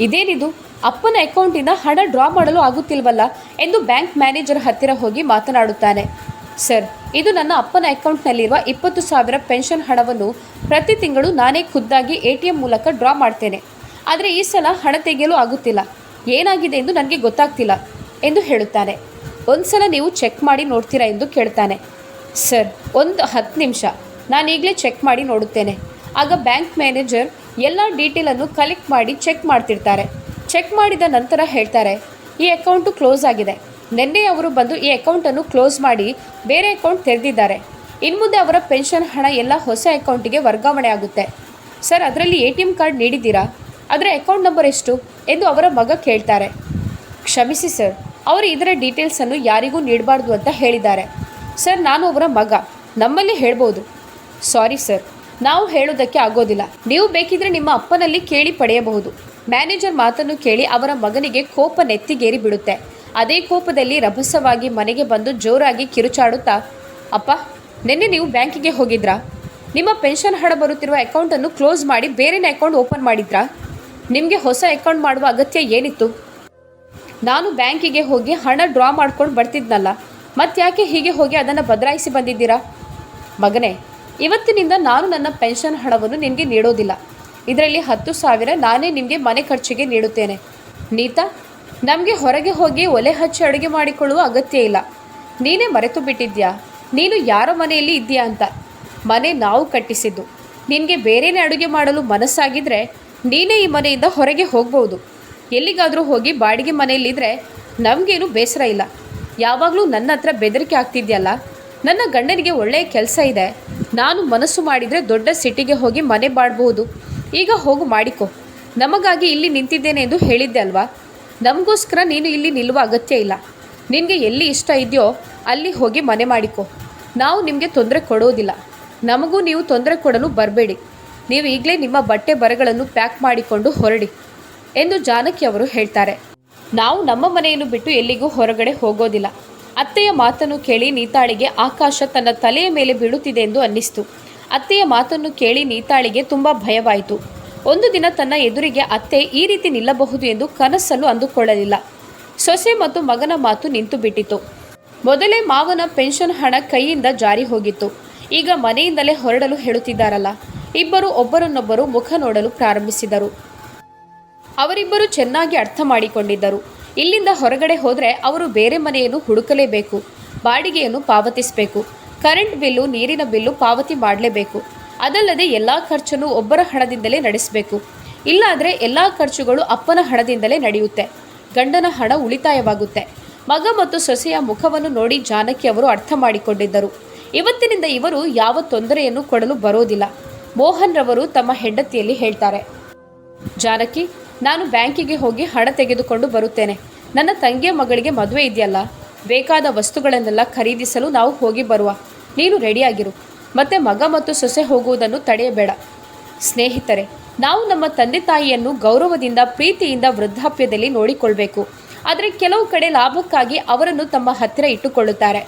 ಇದೇನಿದು? ಅಪ್ಪನ ಅಕೌಂಟಿಂದ ಹಣ ಡ್ರಾ ಮಾಡಲು ಆಗುತ್ತಿಲ್ವಲ್ಲ ಎಂದು ಬ್ಯಾಂಕ್ ಮ್ಯಾನೇಜರ್ ಹತ್ತಿರ ಹೋಗಿ ಮಾತನಾಡುತ್ತಾನೆ. ಸರ್, ಇದು ನನ್ನ ಅಪ್ಪನ ಅಕೌಂಟ್ನಲ್ಲಿರುವ ಇಪ್ಪತ್ತು ಸಾವಿರ ಪೆನ್ಷನ್ ಹಣವನ್ನು ಪ್ರತಿ ತಿಂಗಳು ನಾನೇ ಖುದ್ದಾಗಿ ಎ ಟಿ ಎಂ ಮೂಲಕ ಡ್ರಾ ಮಾಡ್ತೇನೆ. ಆದರೆ ಈ ಸಲ ಹಣ ತೆಗೆಯಲು ಆಗುತ್ತಿಲ್ಲ. ಏನಾಗಿದೆ ಎಂದು ನನಗೆ ಗೊತ್ತಾಗ್ತಿಲ್ಲ ಎಂದು ಹೇಳುತ್ತಾನೆ. ಒಂದು ಸಲ ನೀವು ಚೆಕ್ ಮಾಡಿ ನೋಡ್ತೀರಾ ಎಂದು ಕೇಳ್ತಾನೆ. ಸರ್, ಒಂದು ಹತ್ತು ನಿಮಿಷ. ನಾನು ಈಗಲೇ ಚೆಕ್ ಮಾಡಿ ನೋಡುತ್ತೇನೆ. ಆಗ ಬ್ಯಾಂಕ್ ಮ್ಯಾನೇಜರ್ ಎಲ್ಲ ಡೀಟೇಲನ್ನು ಕಲೆಕ್ಟ್ ಮಾಡಿ ಚೆಕ್ ಮಾಡ್ತಿರ್ತಾರೆ. ಚೆಕ್ ಮಾಡಿದ ನಂತರ ಹೇಳ್ತಾರೆ, ಈ ಅಕೌಂಟು ಕ್ಲೋಸ್ ಆಗಿದೆ. ನಿನ್ನೆ ಅವರು ಬಂದು ಈ ಅಕೌಂಟನ್ನು ಕ್ಲೋಸ್ ಮಾಡಿ ಬೇರೆ ಅಕೌಂಟ್ ತೆರೆದಿದ್ದಾರೆ. ಇನ್ನು ಮುಂದೆ ಅವರ ಪೆನ್ಷನ್ ಹಣ ಎಲ್ಲ ಹೊಸ ಅಕೌಂಟಿಗೆ ವರ್ಗಾವಣೆ ಆಗುತ್ತೆ. ಸರ್, ಅದರಲ್ಲಿ ಎ ಟಿ ಎಂ ಕಾರ್ಡ್ ನೀಡಿದ್ದೀರಾ? ಅದರ ಅಕೌಂಟ್ ನಂಬರ್ ಎಷ್ಟು? ಎಂದು ಅವರ ಮಗ ಕೇಳ್ತಾರೆ. ಕ್ಷಮಿಸಿ ಸರ್, ಅವರು ಇದರ ಡೀಟೇಲ್ಸನ್ನು ಯಾರಿಗೂ ನೀಡಬಾರ್ದು ಅಂತ ಹೇಳಿದ್ದಾರೆ. ಸರ್, ನಾನು ಅವರ ಮಗ. ನಮ್ಮಲ್ಲಿ ಹೇಳ್ಬೋದು. ಸಾರಿ ಸರ್, ನಾವು ಹೇಳೋದಕ್ಕೆ ಆಗೋದಿಲ್ಲ. ನೀವು ಬೇಕಿದ್ರೆ ನಿಮ್ಮ ಅಪ್ಪನಲ್ಲಿ ಕೇಳಿ ಪಡೆಯಬಹುದು. ಮ್ಯಾನೇಜರ್ ಮಾತನ್ನು ಕೇಳಿ ಅವರ ಮಗನಿಗೆ ಕೋಪ ನೆತ್ತಿಗೇರಿ ಬಿಡುತ್ತೆ. ಅದೇ ಕೋಪದಲ್ಲಿ ರಭಸವಾಗಿ ಮನೆಗೆ ಬಂದು ಜೋರಾಗಿ ಕಿರುಚಾಡುತ್ತಾ, ಅಪ್ಪ, ನಿನ್ನೆ ನೀವು ಬ್ಯಾಂಕಿಗೆ ಹೋಗಿದ್ರಾ? ನಿಮ್ಮ ಪೆನ್ಷನ್ ಹಣ ಬರುತ್ತಿರುವ ಅಕೌಂಟನ್ನು ಕ್ಲೋಸ್ ಮಾಡಿ ಬೇರೆನೇ ಅಕೌಂಟ್ ಓಪನ್ ಮಾಡಿದ್ರಾ? ನಿಮಗೆ ಹೊಸ ಅಕೌಂಟ್ ಮಾಡುವ ಅಗತ್ಯ ಏನಿತ್ತು? ನಾನು ಬ್ಯಾಂಕಿಗೆ ಹೋಗಿ ಹಣ ಡ್ರಾ ಮಾಡ್ಕೊಂಡು ಬರ್ತಿದ್ನಲ್ಲ. ಮತ್ತ್ಯಾಕೆ ಹೀಗೆ ಹೋಗಿ ಅದನ್ನು ಬದಲಾಯಿಸಿ ಬಂದಿದ್ದೀರಾ? ಮಗನೇ, ಇವತ್ತಿನಿಂದ ನಾನು ನನ್ನ ಪೆನ್ಷನ್ ಹಣವನ್ನು ನಿನಗೆ ನೀಡೋದಿಲ್ಲ. ಇದರಲ್ಲಿ ಹತ್ತು ಸಾವಿರ ನಾನೇ ನಿಮಗೆ ಮನೆ ಖರ್ಚಿಗೆ ನೀಡುತ್ತೇನೆ. ನೀತಾ, ನಮಗೆ ಹೊರಗೆ ಹೋಗಿ ಒಲೆ ಹಚ್ಚಿ ಅಡುಗೆ ಮಾಡಿಕೊಳ್ಳುವ ಅಗತ್ಯ ಇಲ್ಲ. ನೀನೇ ಮರೆತು ಬಿಟ್ಟಿದ್ಯಾ? ನೀನು ಯಾರ ಮನೆಯಲ್ಲಿ ಇದ್ದೀಯಾ ಅಂತ. ಮನೆ ನಾವು ಕಟ್ಟಿಸಿದ್ದು. ನಿನಗೆ ಬೇರೆನೇ ಅಡುಗೆ ಮಾಡಲು ಮನಸ್ಸಾಗಿದ್ರೆ ನೀನೇ ಈ ಮನೆಯಿಂದ ಹೊರಗೆ ಹೋಗ್ಬೋದು. ಎಲ್ಲಿಗಾದರೂ ಹೋಗಿ ಬಾಡಿಗೆ ಮನೆಯಲ್ಲಿದ್ದರೆ ನಮಗೇನು ಬೇಸರ ಇಲ್ಲ. ಯಾವಾಗಲೂ ನನ್ನ ಹತ್ರ ಬೆದರಿಕೆ ಆಗ್ತಿದ್ಯಲ್ಲ? ನನ್ನ ಗಂಡನಿಗೆ ಒಳ್ಳೆಯ ಕೆಲಸ ಇದೆ. ನಾನು ಮನಸ್ಸು ಮಾಡಿದರೆ ದೊಡ್ಡ ಸಿಟಿಗೆ ಹೋಗಿ ಮನೆ ಮಾಡಬಹುದು ಈಗ ಹೋಗು ಮಾಡಿಕೊ. ನಮಗಾಗಿ ಇಲ್ಲಿ ನಿಂತಿದ್ದೇನೆ ಎಂದು ಹೇಳಿದ್ದೆ ಅಲ್ವಾ? ನಮಗೋಸ್ಕರ ನೀನು ಇಲ್ಲಿ ನಿಲ್ಲುವ ಅಗತ್ಯ ಇಲ್ಲ. ನಿನಗೆ ಎಲ್ಲಿ ಇಷ್ಟ ಇದೆಯೋ ಅಲ್ಲಿ ಹೋಗಿ ಮನೆ ಮಾಡಿಕೊ. ನಾವು ನಿಮಗೆ ತೊಂದರೆ ಕೊಡೋದಿಲ್ಲ. ನಮಗೂ ನೀವು ತೊಂದರೆ ಕೊಡಲು ಬರಬೇಡಿ. ನೀವು ಈಗಲೇ ನಿಮ್ಮ ಬಟ್ಟೆ ಬರೆಗಳನ್ನು ಪ್ಯಾಕ್ ಮಾಡಿಕೊಂಡು ಹೊರಡಿ ಎಂದು ಜಾನಕಿ ಅವರು ಹೇಳ್ತಾರೆ. ನಾವು ನಮ್ಮ ಮನೆಯನ್ನು ಬಿಟ್ಟು ಎಲ್ಲಿಗೂ ಹೊರಗಡೆ ಹೋಗೋದಿಲ್ಲ. ಅತ್ತೆಯ ಮಾತನ್ನು ಕೇಳಿ ನೀತಾಳಿಗೆ ಆಕಾಶ ತನ್ನ ತಲೆಯ ಮೇಲೆ ಬೀಳುತ್ತಿದೆ ಎಂದು ಅನ್ನಿಸ್ತು. ಅತ್ತೆಯ ಮಾತನ್ನು ಕೇಳಿ ನೀತಾಳಿಗೆ ತುಂಬ ಭಯವಾಯಿತು. ಒಂದು ದಿನ ತನ್ನ ಎದುರಿಗೆ ಅತ್ತೆ ಈ ರೀತಿ ನಿಲ್ಲಬಹುದು ಎಂದು ಕನಸಲ್ಲೂ ಅಂದುಕೊಳ್ಳಲಿಲ್ಲ. ಸೊಸೆ ಮತ್ತು ಮಗನ ಮಾತು ನಿಂತು ಬಿಟ್ಟಿತು. ಮೊದಲೇ ಮಾವನ ಪೆನ್ಷನ್ ಹಣ ಕೈಯಿಂದ ಜಾರಿ ಹೋಗಿತ್ತು. ಈಗ ಮನೆಯಿಂದಲೇ ಹೊರಡಲು ಹೇಳುತ್ತಿದ್ದಾರಲ್ಲ. ಇಬ್ಬರು ಒಬ್ಬರನ್ನೊಬ್ಬರು ಮುಖ ನೋಡಲು ಪ್ರಾರಂಭಿಸಿದರು. ಅವರಿಬ್ಬರು ಚೆನ್ನಾಗಿ ಅರ್ಥ ಮಾಡಿಕೊಂಡಿದ್ದರು. ಇಲ್ಲಿಂದ ಹೊರಗಡೆ ಹೋದರೆ ಅವರು ಬೇರೆ ಮನೆಯನ್ನು ಹುಡುಕಲೇಬೇಕು. ಬಾಡಿಗೆಯನ್ನು ಪಾವತಿಸಬೇಕು. ಕರೆಂಟ್ ಬಿಲ್ಲು, ನೀರಿನ ಬಿಲ್ಲು ಪಾವತಿ ಮಾಡಲೇಬೇಕು. ಅದಲ್ಲದೆ ಎಲ್ಲ ಖರ್ಚನ್ನು ಒಬ್ಬರ ಹಣದಿಂದಲೇ ನಡೆಸಬೇಕು. ಇಲ್ಲಾದರೆ ಎಲ್ಲ ಖರ್ಚುಗಳು ಅಪ್ಪನ ಹಣದಿಂದಲೇ ನಡೆಯುತ್ತೆ. ಗಂಡನ ಹಣ ಉಳಿತಾಯವಾಗುತ್ತೆ. ಮಗ ಮತ್ತು ಸೊಸೆಯ ಮುಖವನ್ನು ನೋಡಿ ಜಾನಕಿ ಅವರು ಅರ್ಥ ಮಾಡಿಕೊಂಡಿದ್ದರು. ಇವತ್ತಿನಿಂದ ಇವರು ಯಾವ ತೊಂದರೆಯನ್ನು ಕೊಡಲು ಬರೋದಿಲ್ಲ. ಮೋಹನ್ ರವರು ತಮ್ಮ ಹೆಂಡತಿಯಲ್ಲಿ ಹೇಳ್ತಾರೆ. ಜಾನಕಿ ನಾನು ಬ್ಯಾಂಕಿಗೆ ಹೋಗಿ ಹಣ ತೆಗೆದುಕೊಂಡು ಬರುತ್ತೇನೆ. ನನ್ನ ತಂಗಿಯ ಮಗಳಿಗೆ ಮದುವೆ ಇದೆಯಲ್ಲ? ಬೇಕಾದ ವಸ್ತುಗಳನ್ನೆಲ್ಲ ಖರೀದಿಸಲು ನಾವು ಹೋಗಿ ಬರುವ. ನೀನು ರೆಡಿಯಾಗಿರು. ಮತ್ತೆ ಮಗ ಮತ್ತು ಸೊಸೆ ಹೋಗುವುದನ್ನು ತಡೆಯಬೇಡ. ಸ್ನೇಹಿತರೆ, ನಾವು ನಮ್ಮ ತಂದೆ ತಾಯಿಯನ್ನು ಗೌರವದಿಂದ, ಪ್ರೀತಿಯಿಂದ ವೃದ್ಧಾಪ್ಯದಲ್ಲಿ ನೋಡಿಕೊಳ್ಬೇಕು. ಆದರೆ ಕೆಲವು ಕಡೆ ಲಾಭಕ್ಕಾಗಿ ಅವರನ್ನು ತಮ್ಮ ಹತ್ತಿರ ಇಟ್ಟುಕೊಳ್ಳುತ್ತಾರೆ.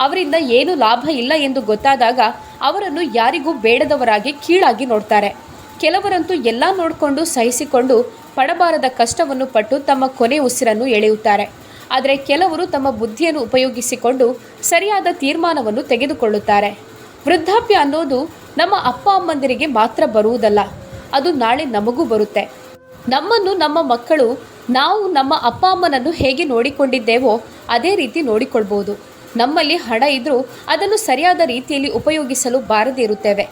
ಅವರಿಂದ ಏನು ಲಾಭ ಇಲ್ಲ ಎಂದು ಗೊತ್ತಾದಾಗ ಅವರನ್ನು ಯಾರಿಗೂ ಬೇಡದವರಾಗಿ ಕೀಳಾಗಿ ನೋಡ್ತಾರೆ. ಕೆಲವರಂತೂ ಎಲ್ಲ ನೋಡಿಕೊಂಡು ಸಹಿಸಿಕೊಂಡು ಪಡಬಾರದ ಕಷ್ಟವನ್ನು ಪಟ್ಟು ತಮ್ಮ ಕೊನೆ ಉಸಿರನ್ನು ಎಳೆಯುತ್ತಾರೆ. ಆದರೆ ಕೆಲವರು ತಮ್ಮ ಬುದ್ಧಿಯನ್ನು ಉಪಯೋಗಿಸಿಕೊಂಡು ಸರಿಯಾದ ತೀರ್ಮಾನವನ್ನು ತೆಗೆದುಕೊಳ್ಳುತ್ತಾರೆ. ವೃದ್ಧಾಪ್ಯ ಅನ್ನೋದು ನಮ್ಮ ಅಪ್ಪ ಅಮ್ಮಂದಿರಿಗೆ ಮಾತ್ರ ಬರುವುದಲ್ಲ, ಅದು ನಾಳೆ ನಮಗೂ ಬರುತ್ತೆ. ನಮ್ಮನ್ನು ನಮ್ಮ ಮಕ್ಕಳು, ನಾವು ನಮ್ಮ ಅಪ್ಪ ಅಮ್ಮನನ್ನು ಹೇಗೆ ನೋಡಿಕೊಂಡಿದ್ದೇವೋ ಅದೇ ರೀತಿ ನೋಡಿಕೊಳ್ಬೋದು ನಮ್ಮಲ್ಲಿ ಹಣ ಇದ್ದರೂ ಅದನ್ನು ಸರಿಯಾದ ರೀತಿಯಲ್ಲಿ ಉಪಯೋಗಿಸಲು ಬಾರದೇ ಇರುತ್ತೇವೆ.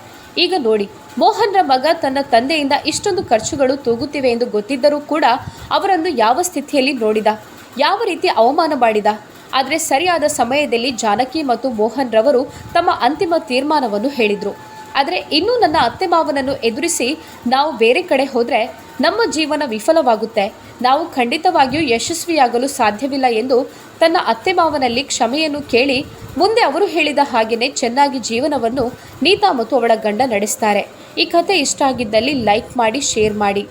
ಈಗ ನೋಡಿ ಮೋಹನ್ರ ಮಗ ತನ್ನ ತಂದೆಯಿಂದ ಇಷ್ಟೊಂದು ಖರ್ಚುಗಳು ತೂಗುತ್ತಿವೆ ಎಂದು ಗೊತ್ತಿದ್ದರೂ ಕೂಡ ಅವರನ್ನು ಯಾವ ಸ್ಥಿತಿಯಲ್ಲಿ ನೋಡಿದ, ಯಾವ ರೀತಿ ಅವಮಾನ ಮಾಡಿದ. ಆದರೆ ಸರಿಯಾದ ಸಮಯದಲ್ಲಿ ಜಾನಕಿ ಮತ್ತು ಮೋಹನ್ ರವರು ತಮ್ಮ ಅಂತಿಮ ತೀರ್ಮಾನವನ್ನು ಹೇಳಿದರು. ಆದರೆ ಇನ್ನೂ ನನ್ನ ಅತ್ತೆ ಮಾವನನ್ನು ಎದುರಿಸಿ ನಾವು ಬೇರೆ ಕಡೆ ಹೋದರೆ ನಮ್ಮ ಜೀವನ ವಿಫಲವಾಗುತ್ತೆ. ನಾವು ಖಂಡಿತವಾಗಿಯೂ ಯಶಸ್ವಿಯಾಗಲು ಸಾಧ್ಯವಿಲ್ಲ ಎಂದು ತನ್ನ ಅತ್ತೆ ಮಾವನಲ್ಲಿ ಕ್ಷಮೆಯನ್ನು ಕೇಳಿ ಮುಂದೆ ಅವರು ಹೇಳಿದ ಹಾಗೆಯೇ ಚೆನ್ನಾಗಿ ಜೀವನವನ್ನು ನೀತಾ ಮತ್ತು ಅವಳ ಗಂಡ ನಡೆಸ್ತಾರೆ. ಈ ಕಥೆ ಇಷ್ಟ ಆಗಿದ್ದಲ್ಲಿ ಲೈಕ್ ಮಾಡಿ ಶೇರ್ ಮಾಡಿ.